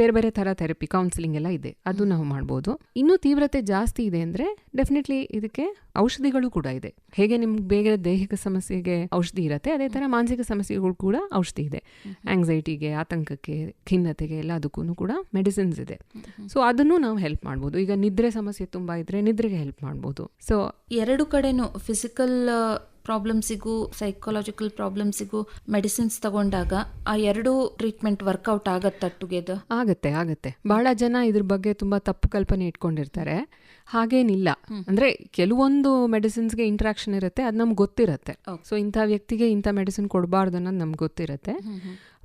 ಬೇರೆ ಬೇರೆ ಥರ ಥೆರಪಿ ಕೌನ್ಸಿಲಿಂಗ್ ಎಲ್ಲ ಇದೆ. ಅದು ನಾವು ಮಾಡ್ಬೋದು. ಇನ್ನೂ ತೀವ್ರತೆ ಜಾಸ್ತಿ ಇದೆ ಅಂದರೆ ಡೆಫಿನೆಟ್ಲಿ ಇದಕ್ಕೆ ಔಷಧಿಗಳು ಕೂಡ ಇದೆ. ಹೇಗೆ ನಿಮ್ಗೆ ಬೇಗ ದೈಹಿಕ ಸಮಸ್ಯೆಗೆ ಔಷಧಿ ಇರುತ್ತೆ ಅದೇ ಥರ ಮಾನಸಿಕ ಸಮಸ್ಯೆಗಳು ಕೂಡ ಔಷಧಿ ಇದೆ. ಆಂಗ್ಸೈಟಿಗೆ ಆತಂಕಕ್ಕೆ ಖಿನ್ನತೆಗೆ ಎಲ್ಲ ಅದಕ್ಕೂ ಕೂಡ ಮೆಡಿಸಿನ್ಸ್ ಇದೆ. ಸೊ ಅದನ್ನು ನಾವು ಹೆಲ್ಪ್ ಮಾಡ್ಬೋದು. ಈಗ ನಿದ್ರೆ ಸಮಸ್ಯೆ ತುಂಬ ಇದ್ರೆ ನಿದ್ರೆಗೆ ಹೆಲ್ಪ್ ಮಾಡ್ಬೋದು. ಸೊ ಎರಡು ಕಡೆನೂ ಫಿಸಿಕಲ್ ಪ್ರಾಬ್ಲಮ್ಸಿಗೂ ಸೈಕಾಲಜಿಕಲ್ ಪ್ರಾಬ್ಲಮ್ಸಿಗೂ ಮೆಡಿಸಿನ್ಸ್ ತಗೊಂಡಾಗ ಆ ಎರಡು ಟ್ರೀಟ್ಮೆಂಟ್ ವರ್ಕೌಟ್ ಆಗತ್ತೆ ಟುಗೆದರ್ ಆಗತ್ತೆ ಆಗತ್ತೆ. ಬಹಳ ಜನ ಇದ್ರ ಬಗ್ಗೆ ತುಂಬಾ ತಪ್ಪು ಕಲ್ಪನೆ ಇಟ್ಕೊಂಡಿರ್ತಾರೆ. ಹಾಗೇನಿಲ್ಲ. ಅಂದ್ರೆ ಕೆಲವೊಂದು ಮೆಡಿಸಿನ್ಸ್ಗೆ ಇಂಟ್ರಾಕ್ಷನ್ ಇರುತ್ತೆ ಅದು ನಮ್ಗೆ ಗೊತ್ತಿರುತ್ತೆ. ಸೊ ಇಂಥ ವ್ಯಕ್ತಿಗೆ ಇಂಥ ಮೆಡಿಸಿನ್ ಕೊಡಬಾರ್ದು ಅನ್ನೋದು ನಮ್ಗೆ ಗೊತ್ತಿರುತ್ತೆ.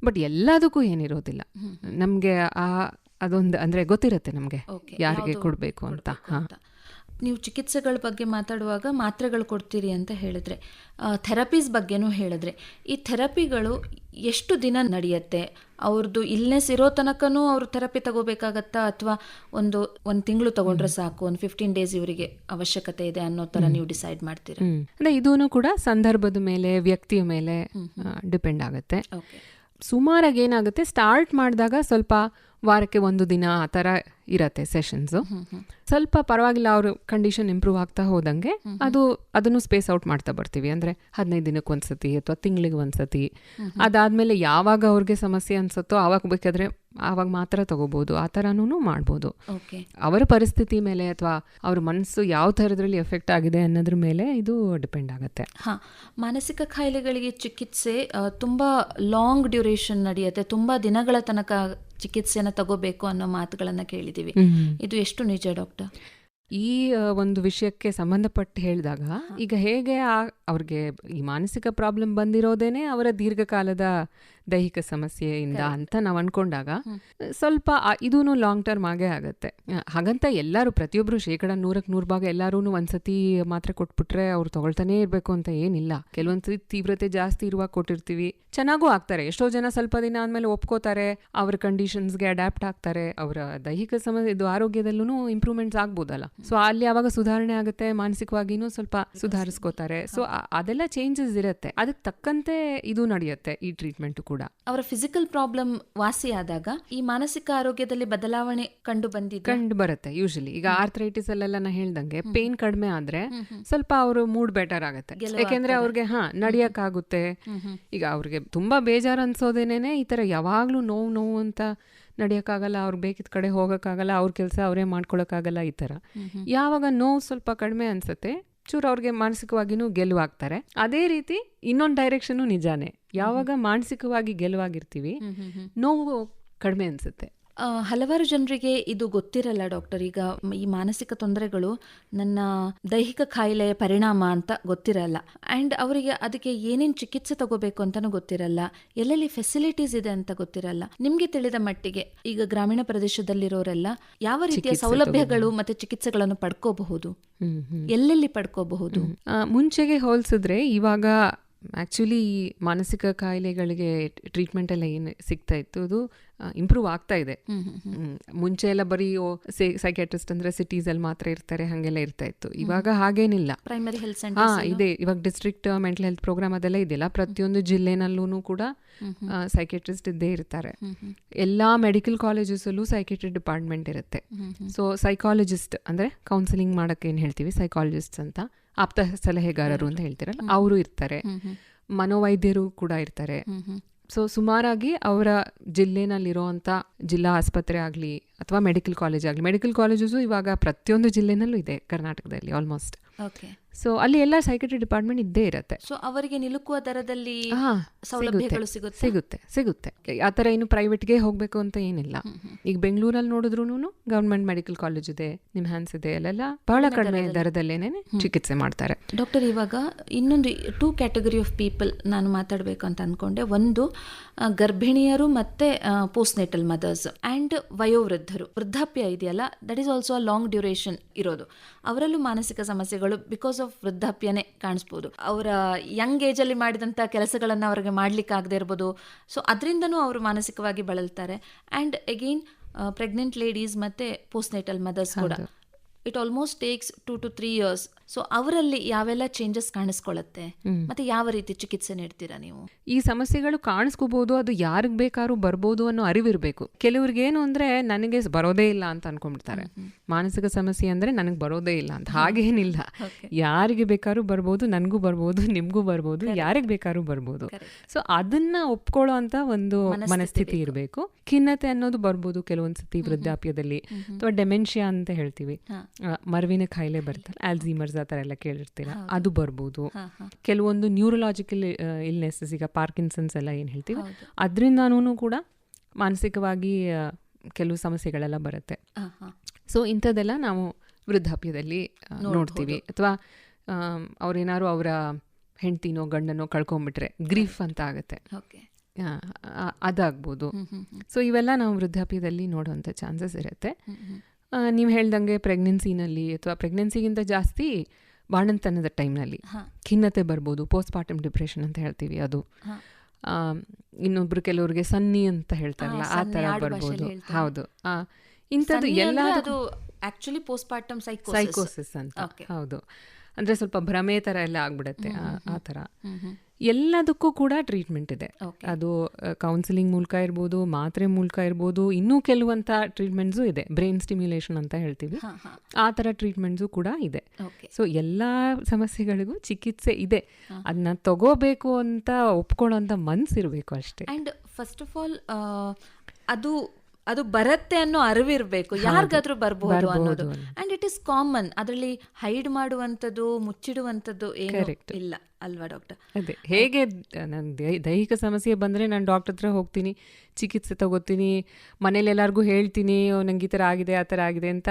ಬಟ್ ಎಲ್ಲದಕ್ಕೂ ಏನಿರೋದಿಲ್ಲ. ನಮಗೆ ಆ ಅದೊಂದು ಅಂದ್ರೆ ಗೊತ್ತಿರುತ್ತೆ ನಮಗೆ. ಯಾರಿಗೆ ಕೊಡಬೇಕು ಅಂತ. ಕೊಡ್ಬೇಕು ಅಂತ. ನೀವು ಚಿಕಿತ್ಸೆಗಳ ಬಗ್ಗೆ ಮಾತಾಡುವಾಗ ಮಾತ್ರೆಗಳು ಕೊಡ್ತೀರಿ ಅಂತ ಹೇಳಿದ್ರೆ ಥೆರಪೀಸ್ ಬಗ್ಗೆನೂ ಹೇಳಿದ್ರೆ ಈ ಥೆರಪಿಗಳು ಎಷ್ಟು ದಿನ ನಡೆಯುತ್ತೆ? ಅವ್ರದ್ದು ಇಲ್ನೆಸ್ ಇರೋ ತನಕನೂ ಅವರು ಥೆರಪಿ ತಗೋಬೇಕಾಗತ್ತಾ? ಅಥವಾ ಒಂದು ಒಂದು ತಿಂಗಳು ತಗೊಂಡ್ರೆ ಸಾಕು ಒಂದು ಫಿಫ್ಟೀನ್ ಡೇಸ್ ಇವರಿಗೆ ಅವಶ್ಯಕತೆ ಇದೆ ಅನ್ನೋ ತರ ನೀವು ಡಿಸೈಡ್ ಮಾಡ್ತೀರಾ? ಅಂದ್ರೆ ಇದೂ ಕೂಡ ಸಂದರ್ಭದ ಮೇಲೆ ವ್ಯಕ್ತಿಯ ಮೇಲೆ ಡಿಪೆಂಡ್ ಆಗುತ್ತೆ. ಸುಮಾರಾಗಿ ಏನಾಗುತ್ತೆ ಸ್ಟಾರ್ಟ್ ಮಾಡಿದಾಗ ಸ್ವಲ್ಪ ವಾರಕ್ಕೆ ಒಂದು ದಿನ ಆ ಥರ ಇರತ್ತೆ ಸೆಷನ್ಸು ಸ್ವಲ್ಪ ಪರವಾಗಿಲ್ಲ ಅವ್ರ ಕಂಡೀಷನ್ ಇಂಪ್ರೂವ್ ಆಗ್ತಾ ಹೋದಂಗೆ ಅದು ಅದನ್ನು ಸ್ಪೇಸ್ ಔಟ್ ಮಾಡ್ತಾ ಬರ್ತೀವಿ. ಅಂದರೆ ಹದಿನೈದು ದಿನಕ್ಕೆ ಒಂದ್ಸತಿ ಅಥವಾ ತಿಂಗಳಿಗೆ ಒಂದ್ಸತಿ. ಅದಾದಮೇಲೆ ಯಾವಾಗ ಅವ್ರಿಗೆ ಸಮಸ್ಯೆ ಅನಿಸುತ್ತೋ ಆವಾಗ ಬೇಕಾದ್ರೆ ಆವಾಗ ಮಾತ್ರ ತಗೋಬೋದು. ಆ ಥರನೂ ಮಾಡ್ಬೋದು. ಅವರ ಪರಿಸ್ಥಿತಿ ಮೇಲೆ ಅಥವಾ ಅವ್ರ ಮನಸ್ಸು ಯಾವ ಥರದ್ರಲ್ಲಿ ಎಫೆಕ್ಟ್ ಆಗಿದೆ ಅನ್ನೋದ್ರ ಮೇಲೆ ಇದು ಡಿಪೆಂಡ್ ಆಗುತ್ತೆ. ಹಾಂ ಮಾನಸಿಕ ಕಾಯಿಲೆಗಳಿಗೆ ಚಿಕಿತ್ಸೆ ತುಂಬಾ ತುಂಬ ಲಾಂಗ್ ಡ್ಯೂರೇಷನ್ ನಡೆಯುತ್ತೆ. ತುಂಬ ದಿನಗಳ ತನಕ ಚಿಕಿತ್ಸೆನ ತಗೋಬೇಕು ಅನ್ನೋ ಮಾತುಗಳನ್ನು ಕೇಳಿದ್ದೀವಿ ಇದು ಎಷ್ಟು ನಿಜ ಡಾಕ್ಟರ್? ಈ ಒಂದು ವಿಷಯಕ್ಕೆ ಸಂಬಂಧಪಟ್ಟು ಹೇಳಿದಾಗ ಈಗ ಹೇಗೆ ಆ- ಅವ್ರಿಗೆ ಈ ಮಾನಸಿಕ ಪ್ರಾಬ್ಲಮ್ ಬಂದಿರೋದೇನೆ ಅವರ ದೀರ್ಘಕಾಲದ ದೈಹಿಕ ಸಮಸ್ಯೆಯಿಂದ ಅಂತ ನಾವು ಅನ್ಕೊಂಡಾಗ ಸ್ವಲ್ಪ ಇದೂ ಲಾಂಗ್ ಟರ್ಮ್ ಆಗೇ ಆಗುತ್ತೆ. ಹಾಗಂತ ಎಲ್ಲರೂ ಪ್ರತಿಯೊಬ್ಬರು ಶೇಕಡ ನೂರಕ್ಕೆ ನೂರು ಭಾಗ ಎಲ್ಲರೂ ಒಂದ್ಸತಿ ಮಾತ್ರೆ ಕೊಟ್ಬಿಟ್ರೆ ಅವ್ರು ತಗೊಳ್ತಾನೆ ಇರಬೇಕು ಅಂತ ಏನಿಲ್ಲ. ಕೆಲವೊಂದ್ಸತಿ ತೀವ್ರತೆ ಜಾಸ್ತಿ ಇರುವಾಗ ಕೊಟ್ಟಿರ್ತೀವಿ. ಚೆನ್ನಾಗೂ ಆಗ್ತಾರೆ. ಎಷ್ಟೋ ಜನ ಸ್ವಲ್ಪ ದಿನ ಆದ್ಮೇಲೆ ಒಪ್ಕೋತಾರೆ. ಅವ್ರ ಕಂಡೀಷನ್ಸ್ಗೆ ಅಡ್ಯಾಪ್ಟ್ ಆಗ್ತಾರೆ. ಅವರ ದೈಹಿಕ ಸಮಸ್ಯೆ ಇದು ಆರೋಗ್ಯದಲ್ಲೂ ಇಂಪ್ರೂವ್ಮೆಂಟ್ಸ್ ಆಗ್ಬೋದಲ್ಲ. ಸೊ ಅಲ್ಲಿ ಯಾವಾಗ ಸುಧಾರಣೆ ಆಗುತ್ತೆ ಮಾನಸಿಕವಾಗಿನೂ ಸ್ವಲ್ಪ ಸುಧಾರಿಸ್ಕೋತಾರೆ. ಸೊ ಅದೆಲ್ಲ ಚೇಂಜಸ್ ಇರುತ್ತೆ. ಅದಕ್ಕೆ ತಕ್ಕಂತೆ ಇದು ನಡೆಯುತ್ತೆ ಈ ಟ್ರೀಟ್ಮೆಂಟ್ ಕೂಡ. ಅವರ ಫಿಸಿಕಲ್ ಪ್ರಾಬ್ಲಮ್ ವಾಸಿಯಾದಾಗ ಈ ಮಾನಸಿಕ ಆರೋಗ್ಯದಲ್ಲಿ ಬದಲಾವಣೆ ಕಂಡು ಬಂದಿದೆ ಕಂಡು ಬರುತ್ತೆ ಯೂಶಲಿ ಈಗ ಆರ್ಥರೈಟಿಸ್ ಅಲ್ಲೆಲ್ಲ ನಾ ಹೇಳ್ದಂಗೆ ಪೇನ್ ಕಡಿಮೆ ಆದ್ರೆ ಸ್ವಲ್ಪ ಅವರು ಮೂಡ್ ಬೆಟರ್ ಆಗುತ್ತೆ. ಯಾಕೆಂದ್ರೆ ಅವ್ರಿಗೆ ಹಾ ನಡಿಯಕ್ಕಾಗುತ್ತೆ. ಈಗ ಅವ್ರಿಗೆ ತುಂಬಾ ಬೇಜಾರು ಅನ್ಸೋದೇನೇನೆ ಈ ತರ ಯಾವಾಗ್ಲೂ ನೋವು ನೋವು ಅಂತ ನಡಿಯಕ್ಕಾಗಲ್ಲ ಅವ್ರಿಗೆ ಬೇಕಿದ ಕಡೆ ಹೋಗಕ್ಕಾಗಲ್ಲ ಅವ್ರ ಕೆಲಸ ಅವರೇ ಮಾಡ್ಕೊಳಕ್ಕಾಗಲ್ಲ ಈ ತರ ಯಾವಾಗ ನೋವು ಸ್ವಲ್ಪ ಕಡಿಮೆ ಅನ್ಸುತ್ತೆ ಚೂರು ಅವ್ರಿಗೆ ಮಾನಸಿಕವಾಗಿನೂ ಗೆಲುವಾಗ್ತಾರೆ. ಅದೇ ರೀತಿ ಇನ್ನೊಂದು ಡೈರೆಕ್ಷನ್ ನಿಜಾನೇ. ಯಾವಾಗ ಮಾನಸಿಕವಾಗಿ ಗೆಲುವಾಗಿರ್ತೀವಿ ನೋವು ಕಡಿಮೆ ಅನ್ಸುತ್ತೆ. ಹಲವಾರು ಜನರಿಗೆ ಇದು ಗೊತ್ತಿರಲ್ಲ ಡಾಕ್ಟರ್. ಈಗ ಈ ಮಾನಸಿಕ ತೊಂದರೆಗಳು ನನ್ನ ದೈಹಿಕ ಕಾಯಿಲೆಯ ಪರಿಣಾಮ ಅಂತ ಗೊತ್ತಿರಲ್ಲ. ಆ್ಯಂಡ್ ಅವರಿಗೆ ಅದಕ್ಕೆ ಏನೇನು ಚಿಕಿತ್ಸೆ ತಗೋಬೇಕು ಅಂತಲೂ ಗೊತ್ತಿರಲ್ಲ. ಎಲ್ಲೆಲ್ಲಿ ಫೆಸಿಲಿಟೀಸ್ ಇದೆ ಅಂತ ಗೊತ್ತಿರಲ್ಲ. ನಿಮಗೆ ತಿಳಿದ ಮಟ್ಟಿಗೆ ಈಗ ಗ್ರಾಮೀಣ ಪ್ರದೇಶದಲ್ಲಿರೋರೆಲ್ಲ ಯಾವ ರೀತಿಯ ಸೌಲಭ್ಯಗಳು ಮತ್ತೆ ಚಿಕಿತ್ಸೆಗಳನ್ನು ಪಡ್ಕೋಬಹುದು? ಎಲ್ಲೆಲ್ಲಿ ಪಡ್ಕೋಬಹುದು? ಮುಂಚೆಗೆ ಹೋಲಿಸಿದ್ರೆ ಇವಾಗ ಆ್ಯಕ್ಚುಲಿ ಈ ಮಾನಸಿಕ ಕಾಯಿಲೆಗಳಿಗೆ ಟ್ರೀಟ್ಮೆಂಟ್ ಎಲ್ಲ ಏನು ಸಿಗ್ತಾ ಇತ್ತು ಅದು ಇಂಪ್ರೂವ್ ಆಗ್ತಾ ಇದೆ. ಮುಂಚೆ ಎಲ್ಲ ಬರೀ ಸೈಕ್ಯಾಟ್ರಿಸ್ಟ್ ಅಂದ್ರೆ ಸಿಟೀಸಲ್ಲಿ ಮಾತ್ರ ಇರ್ತಾರೆ ಹಾಗೆಲ್ಲ ಇರ್ತಾ ಇತ್ತು. ಇವಾಗ ಹಾಗೇನಿಲ್ಲ. ಪ್ರೈಮರಿ ಹೆಲ್ತ್ ಹಾ ಇದೆ. ಇವಾಗ ಡಿಸ್ಟ್ರಿಕ್ಟ್ ಮೆಂಟಲ್ ಹೆಲ್ತ್ ಪ್ರೋಗ್ರಾಮ್ ಅದೆಲ್ಲ ಇದೆಯಲ್ಲ ಪ್ರತಿಯೊಂದು ಜಿಲ್ಲೆನಲ್ಲೂ ಕೂಡ ಸೈಕ್ಯಾಟ್ರಿಸ್ಟ್ ಇದ್ದೇ ಇರ್ತಾರೆ. ಎಲ್ಲಾ ಮೆಡಿಕಲ್ ಕಾಲೇಜಸಲ್ಲೂ ಸೈಕ್ಯಾಟ್ರಿ ಡಿಪಾರ್ಟ್ಮೆಂಟ್ ಇರುತ್ತೆ. ಸೊ ಸೈಕಾಲಜಿಸ್ಟ್ ಅಂದ್ರೆ ಕೌನ್ಸಿಲಿಂಗ್ ಮಾಡಕ್ಕೆ ಏನ್ ಹೇಳ್ತೀವಿ ಸೈಕಾಲಜಿಸ್ಟ್ ಅಂತ. ಆಪ್ತ ಸಲಹೆಗಾರರು ಅಂತ ಹೇಳ್ತಿರಲ್ಲ ಅವರು ಇರ್ತಾರೆ. ಮನೋವೈದ್ಯರು ಕೂಡ ಇರ್ತಾರೆ. ಸೊ ಸುಮಾರಾಗಿ ಅವರ ಜಿಲ್ಲೆನಲ್ಲಿರುವಂಥ ಜಿಲ್ಲಾ ಆಸ್ಪತ್ರೆ ಆಗಲಿ ಅಥವಾ ಮೆಡಿಕಲ್ ಕಾಲೇಜ್ ಆಗಲಿ. ಮೆಡಿಕಲ್ ಕಾಲೇಜಸ್ಸು ಇವಾಗ ಪ್ರತಿಯೊಂದು ಜಿಲ್ಲೆನಲ್ಲೂ ಇದೆ ಕರ್ನಾಟಕದಲ್ಲಿ ಆಲ್ಮೋಸ್ಟ್ ಓಕೆ ಸೊ ಅಲ್ಲಿ ಎಲ್ಲ ಸೈಕಟ್ರಿ ಡಿಪಾರ್ಟ್ಮೆಂಟ್ ಇದ್ದೇ ಇರುತ್ತೆ. ಸೊ ಅವರಿಗೆ ನಿಲುಕುವ ದರದಲ್ಲಿ ಸೌಲಭ್ಯಗಳು ಸಿಗುತ್ತೆ? ಸಿಗುತ್ತೆ ಸಿಗುತ್ತೆ. ಆ ಥರ ಏನು ಪ್ರೈವೇಟ್ಗೆ ಹೋಗಬೇಕು ಅಂತ ಏನಿಲ್ಲ. ಈಗ ಬೆಂಗಳೂರಲ್ಲಿ ನೋಡಿದ್ರು ಗವರ್ಮೆಂಟ್ ಮೆಡಿಕಲ್ ಕಾಲೇಜ್ ಇದೆ ನಿಮ್ಹಾನ್ಸ್ ಇದೆ ಅಲ್ಲೆಲ್ಲ ಬಹಳ ಕಡಿಮೆ ದರದಲ್ಲೇನೆ ಚಿಕಿತ್ಸೆ ಮಾಡ್ತಾರೆ. ಡಾಕ್ಟರ್ ಇವಾಗ ಇನ್ನೊಂದು ಟೂ ಕ್ಯಾಟಗರಿ ಆಫ್ ಪೀಪಲ್ ನಾನು ಮಾತಾಡಬೇಕು ಅಂತ ಅಂದ್ಕೊಂಡೆ ಒಂದು ಗರ್ಭಿಣಿಯರು ಮತ್ತು ಪೋಸ್ಟ್ ನೆಟಲ್ ಮದರ್ಸ್ ಆ್ಯಂಡ್ ವಯೋವೃದ್ಧರು. ವೃದ್ಧಾಪ್ಯ ಇದೆಯಲ್ಲ? That is also a long duration ಇರೋದು. ಅವರಲ್ಲೂ ಮಾನಸಿಕ ಸಮಸ್ಯೆಗಳು ಬಿಕಾಸ್ ಆಫ್ ವೃದ್ಧಾಪ್ಯನೇ ಕಾಣಿಸ್ಬೋದು. ಅವರ ಯಂಗ್ ಏಜಲ್ಲಿ ಮಾಡಿದಂಥ ಕೆಲಸಗಳನ್ನು ಅವರಿಗೆ ಮಾಡ್ಲಿಕ್ಕೆ ಆಗದೆ ಇರ್ಬೋದು. ಸೊ ಅದರಿಂದನೂ ಅವರು ಮಾನಸಿಕವಾಗಿ ಬಳಲ್ತಾರೆ. ಆ್ಯಂಡ್ ಅಗೇನ್ ಪ್ರೆಗ್ನೆಂಟ್ ಲೇಡೀಸ್ ಮತ್ತು ಪೋಸ್ಟ್ ನೆಟಲ್ ಮದರ್ಸ್ ಕೂಡ it almost takes to two three years so ಅವರಲ್ಲಿ ಯಾವೆಲ್ಲ ಚೇಂಜಸ್ ಕಾಣಿಸ್ಕೊಳ್ಳುತ್ತೆ? ಮತ್ತೆ ಯಾವ ರೀತಿ ಚಿಕಿತ್ಸೆ ನೀಡ್ತೀರಾ ನೀವು? ಈ ಸಮಸ್ಯೆಗಳು ಕಾಣಿಸ್ಕೋಬಹುದು ಅದು ಯಾರಿಗ್ ಬೇಕಾದ್ರೂ ಬರ್ಬೋದು ಅನ್ನೋ ಅರಿವಿರ್ಬೇಕು. ಕೆಲವ್ರಿಗೆ ಏನು ಅಂದ್ರೆ ನನಗೆ ಬರೋದೇ ಇಲ್ಲ ಅಂತ ಅನ್ಕೊಂಡ್ಬಿಡ್ತಾರೆ. ಮಾನಸಿಕ ಸಮಸ್ಯೆ ಅಂದ್ರೆ ನನಗೆ ಬರೋದೇ ಇಲ್ಲ ಅಂತ. ಹಾಗೇನಿಲ್ಲ. ಯಾರಿಗೆ ಬೇಕಾದ್ರೂ ಬರ್ಬೋದು ನನಗೂ ಬರ್ಬೋದು ನಿಮ್ಗೂ ಬರ್ಬೋದು ಯಾರಿಗೆ ಬೇಕಾದ್ರೂ ಬರ್ಬೋದು. ಸೊ ಅದನ್ನ ಒಪ್ಕೊಳ್ಳೋ ಅಂತ ಒಂದು ಮನಸ್ಥಿತಿ ಇರಬೇಕು. ಖಿನ್ನತೆ ಅನ್ನೋದು ಬರ್ಬೋದು ಕೆಲವೊಂದ್ಸತಿ ವೃದ್ಧಾಪ್ಯದಲ್ಲಿ ಅಥವಾ ಡೆಮೆನ್ಷಿಯಾ ಅಂತ ಹೇಳ್ತೀವಿ. ಮರವಿನ ಕಾಯಿಲೆ ಬರ್ತಾರೆ ಆಲ್ಝೀಮರ್ಸ್ ಆ ಥರ ಎಲ್ಲ ಕೇಳಿರ್ತೀರ? ಅದು ಬರ್ಬೋದು. ಕೆಲವೊಂದು ನ್ಯೂರಲಾಜಿಕಲ್ ಇಲ್ನೆಸಸ್ ಈಗ ಪಾರ್ಕಿನ್ಸನ್ಸ್ ಎಲ್ಲ ಏನು ಹೇಳ್ತೀವಿ? ಅದರಿಂದನೂ ಕೂಡ ಮಾನಸಿಕವಾಗಿ ಕೆಲವು ಸಮಸ್ಯೆಗಳೆಲ್ಲ ಬರುತ್ತೆ. ಸೊ ಇಂಥದ್ದೆಲ್ಲ ನಾವು ವೃದ್ಧಾಪ್ಯದಲ್ಲಿ ನೋಡ್ತೀವಿ. ಅಥವಾ ಅವ್ರೇನಾದ್ರು ಅವರ ಹೆಂಡ್ತಿನೋ ಗಂಡನೋ ಕಳ್ಕೊಂಡ್ಬಿಟ್ರೆ ಗ್ರೀಫ್ ಅಂತ ಆಗುತ್ತೆ. ಅದಾಗ್ಬೋದು. ಸೊ ಇವೆಲ್ಲ ನಾವು ವೃದ್ಧಾಪ್ಯದಲ್ಲಿ ನೋಡುವಂಥ ಚಾನ್ಸಸ್ ಇರುತ್ತೆ. ನೀವು ಹೇಳ್ದಂಗೆ ಪ್ರೆಗ್ನೆನ್ಸಿನಲ್ಲಿ ಅಥವಾ ಪ್ರೆಗ್ನೆನ್ಸಿಗಿಂತ ಜಾಸ್ತಿ ಬಾಣಂತನದ ಟೈಮ್ನಲ್ಲಿ ಖಿನ್ನತೆ ಬರ್ಬೋದು ಪೋಸ್ಟ್ ಪಾರ್ಟಮ್ ಡಿಪ್ರೆಷನ್ ಅಂತ ಹೇಳ್ತೀವಿ ಅದು. ಇನ್ನೊಬ್ರು ಕೆಲವ್ರಿಗೆ ಸನ್ನಿ ಅಂತ ಹೇಳ್ತಾರಲ್ಲ ಆ ಥರ ಬರ್ಬೋದು. ಹೌದು. ಇಂಥದ್ದು ಎಲ್ಲ ಆಕ್ಚುಲಿ ಪೋಸ್ಟ್ ಪಾರ್ಟಮ್ ಸೈಕೋಸಿಸ್ ಅಂತ. ಹೌದು. ಅಂದ್ರೆ ಸ್ವಲ್ಪ ಭ್ರಮೆ ಥರ ಎಲ್ಲ ಆಗ್ಬಿಡುತ್ತೆ ಆ- ಥರ ಎಲ್ಲದಕ್ಕೂ ಕೂಡ ಟ್ರೀಟ್ಮೆಂಟ್ ಇದೆ. ಅದು ಕೌನ್ಸಿಲಿಂಗ್ ಮೂಲಕ ಇರ್ಬೋದು ಮಾತ್ರೆ ಮೂಲಕ ಇರ್ಬೋದು ಇನ್ನೂ ಕೆಲವಂತ ಟ್ರೀಟ್ಮೆಂಟ್ಸು ಇದೆ. ಬ್ರೈನ್ ಸ್ಟಿಮ್ಯುಲೇಷನ್ ಅಂತ ಹೇಳ್ತೀವಿ. ಆ ಥರ ಟ್ರೀಟ್ಮೆಂಟ್ಸು ಕೂಡ ಇದೆ. ಸೊ ಎಲ್ಲ ಸಮಸ್ಯೆಗಳಿಗೂ ಚಿಕಿತ್ಸೆ ಇದೆ. ಅದನ್ನ ತಗೋಬೇಕು ಅಂತ ಒಪ್ಕೊಳ್ಳೋಂಥ ಮನ್ಸಿರ್ಬೇಕು ಅಷ್ಟೇ. ಅಂಡ್ ಫಸ್ಟ್ ಆಫ್ ಆಲ್ ಅದು ಅದು ಬರುತ್ತೆ ಅನ್ನೋ ಅರಿವಿರ್ಬೇಕು. ಯಾರಿಗಾದ್ರೂ ಬರಬಹುದು ಅನ್ನೋದು. ಅಂಡ್ ಇಟ್ ಇಸ್ ಕಾಮನ್ ಅದರಲ್ಲಿ ಹೈಡ್ ಮಾಡುವಂಥದ್ದು ಮುಚ್ಚಿಡುವಂಥದ್ದು ಏನು ಇಲ್ಲ ಅಲ್ವಾ ಡಾಕ್ಟರ್ ಅದೇ. ಹೇಗೆ ದೈಹಿಕ ಸಮಸ್ಯೆ ಬಂದರೆ ನಾನು ಡಾಕ್ಟರ್ ಹತ್ರ ಹೋಗ್ತೀನಿ ಚಿಕಿತ್ಸೆ ತಗೋತೀನಿ ಮನೇಲಿ ಎಲ್ಲರಿಗೂ ಹೇಳ್ತೀನಿ "ಓ, ನಂಗೆ ಈ ಥರ ಆಗಿದೆ ಆ ಥರ ಆಗಿದೆ ಅಂತ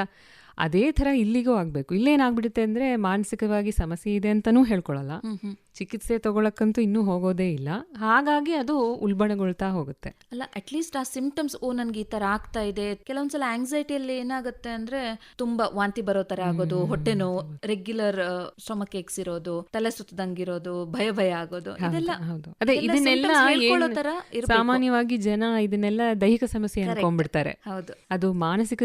ಅದೇ ಥರ ಇಲ್ಲಿಗೂ ಆಗಬೇಕು. ಇಲ್ಲೇನಾಗ್ಬಿಡುತ್ತೆ ಅಂದರೆ ಮಾನಸಿಕವಾಗಿ ಸಮಸ್ಯೆ ಇದೆ ಅಂತಲೂ ಹೇಳ್ಕೊಳಲ್ಲ. ಚಿಕಿತ್ಸೆ ತಗೊಳಕ್ಕಂತೂ ಇನ್ನೂ ಹೋಗೋದೇ ಇಲ್ಲ. ಹಾಗಾಗಿ ಅದು ಉಲ್ಬಣಗೊಳ್ತಾ ಹೋಗುತ್ತೆ. ಅಲ್ಲ ಅಟ್ಲೀಸ್ಟ್ ಆ ಸಿಂಪ್ಟಮ್ಸ್ ಓ ನನ್ಗೆ ಈ ತರ ಆಗ್ತಾ ಇದೆ. ಕೆಲವೊಂದ್ಸಲ ಆಂಗ್ಸೈಟಿಯಲ್ಲಿ ಏನಾಗುತ್ತೆ ಅಂದ್ರೆ ತುಂಬಾ ವಾಂತಿ ಬರೋ ತರ ಆಗೋದು ಹೊಟ್ಟೆ ನೋವು ರೆಗ್ಯುಲರ್ ಸ್ಟೊಮಕ್ ಏಕ್ಸ್ ಇರೋದು ತಲೆ ಸುತ್ತದಂಗಿರೋದು ಭಯ ಭಯ ಆಗೋದು ಇದೆಲ್ಲ ಹೌದು. ಅದೇ ಇದನ್ನೆಲ್ಲ. ಸಾಮಾನ್ಯವಾಗಿ ಜನ ಇದನ್ನೆಲ್ಲ ದೈಹಿಕ ಸಮಸ್ಯೆ ಅನ್ಕೊಂಡ್ಬಿಡ್ತಾರೆ. ಹೌದು. ಅದು ಮಾನಸಿಕ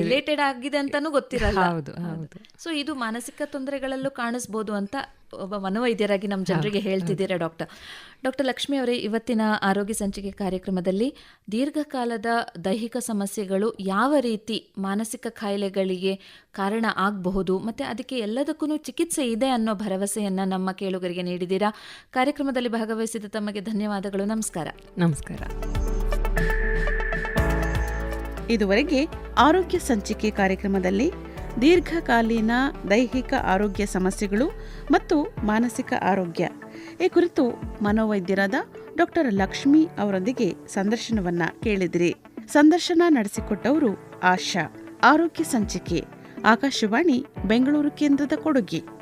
ರಿಲೇಟೆಡ್ ಆಗಿದೆ ಅಂತಾನೂ ಗೊತ್ತಿರಲ್ಲ. ಹೌದು ಹೌದು. ಸೊ ಇದು ಮಾನಸಿಕ ತೊಂದರೆಗಳಲ್ಲೂ ಕಾಣಿಸ್ಬೋದು ಅಂತ ಒಬ್ಬ ಮನೋವೈದ್ಯರಾಗಿ ನಮ್ಮ ಜನರಿಗೆ ಹೇಳ್ತಿದ್ದೀರಾ ಡಾಕ್ಟರ್? ಡಾಕ್ಟರ್ ಲಕ್ಷ್ಮಿ ಅವರೇ ಇವತ್ತಿನ ಆರೋಗ್ಯ ಸಂಚಿಕೆ ಕಾರ್ಯಕ್ರಮದಲ್ಲಿ ದೀರ್ಘಕಾಲದ ದೈಹಿಕ ಸಮಸ್ಯೆಗಳು ಯಾವ ರೀತಿ ಮಾನಸಿಕ ಕಾಯಿಲೆಗಳಿಗೆ ಕಾರಣ ಆಗಬಹುದು ಮತ್ತು ಅದಕ್ಕೆ ಎಲ್ಲದಕ್ಕೂ ಚಿಕಿತ್ಸೆ ಇದೆ ಅನ್ನೋ ಭರವಸೆಯನ್ನು ನಮ್ಮ ಕೇಳುಗರಿಗೆ ನೀಡಿದ್ದೀರಾ? ಕಾರ್ಯಕ್ರಮದಲ್ಲಿ ಭಾಗವಹಿಸಿದ ತಮಗೆ ಧನ್ಯವಾದಗಳು. ನಮಸ್ಕಾರ. ನಮಸ್ಕಾರ. ಇದುವರೆಗೆ ಆರೋಗ್ಯ ಸಂಚಿಕೆ ಕಾರ್ಯಕ್ರಮದಲ್ಲಿ ದೀರ್ಘಕಾಲೀನ ದೈಹಿಕ ಆರೋಗ್ಯ ಸಮಸ್ಯೆಗಳು ಮತ್ತು ಮಾನಸಿಕ ಆರೋಗ್ಯ. ಈ ಕುರಿತು ಮನೋವೈದ್ಯರಾದ ಡಾಕ್ಟರ್ ಲಕ್ಷ್ಮಿ ಅವರೊಂದಿಗೆ ಸಂದರ್ಶನವನ್ನ ಕೇಳಿದಿರಿ. ಸಂದರ್ಶನ ನಡೆಸಿಕೊಟ್ಟವರು ಆಶಾ. ಆರೋಗ್ಯ ಸಂಚಿಕೆ. ಆಕಾಶವಾಣಿ, ಬೆಂಗಳೂರು ಕೇಂದ್ರದ ಕೊಡುಗೆ.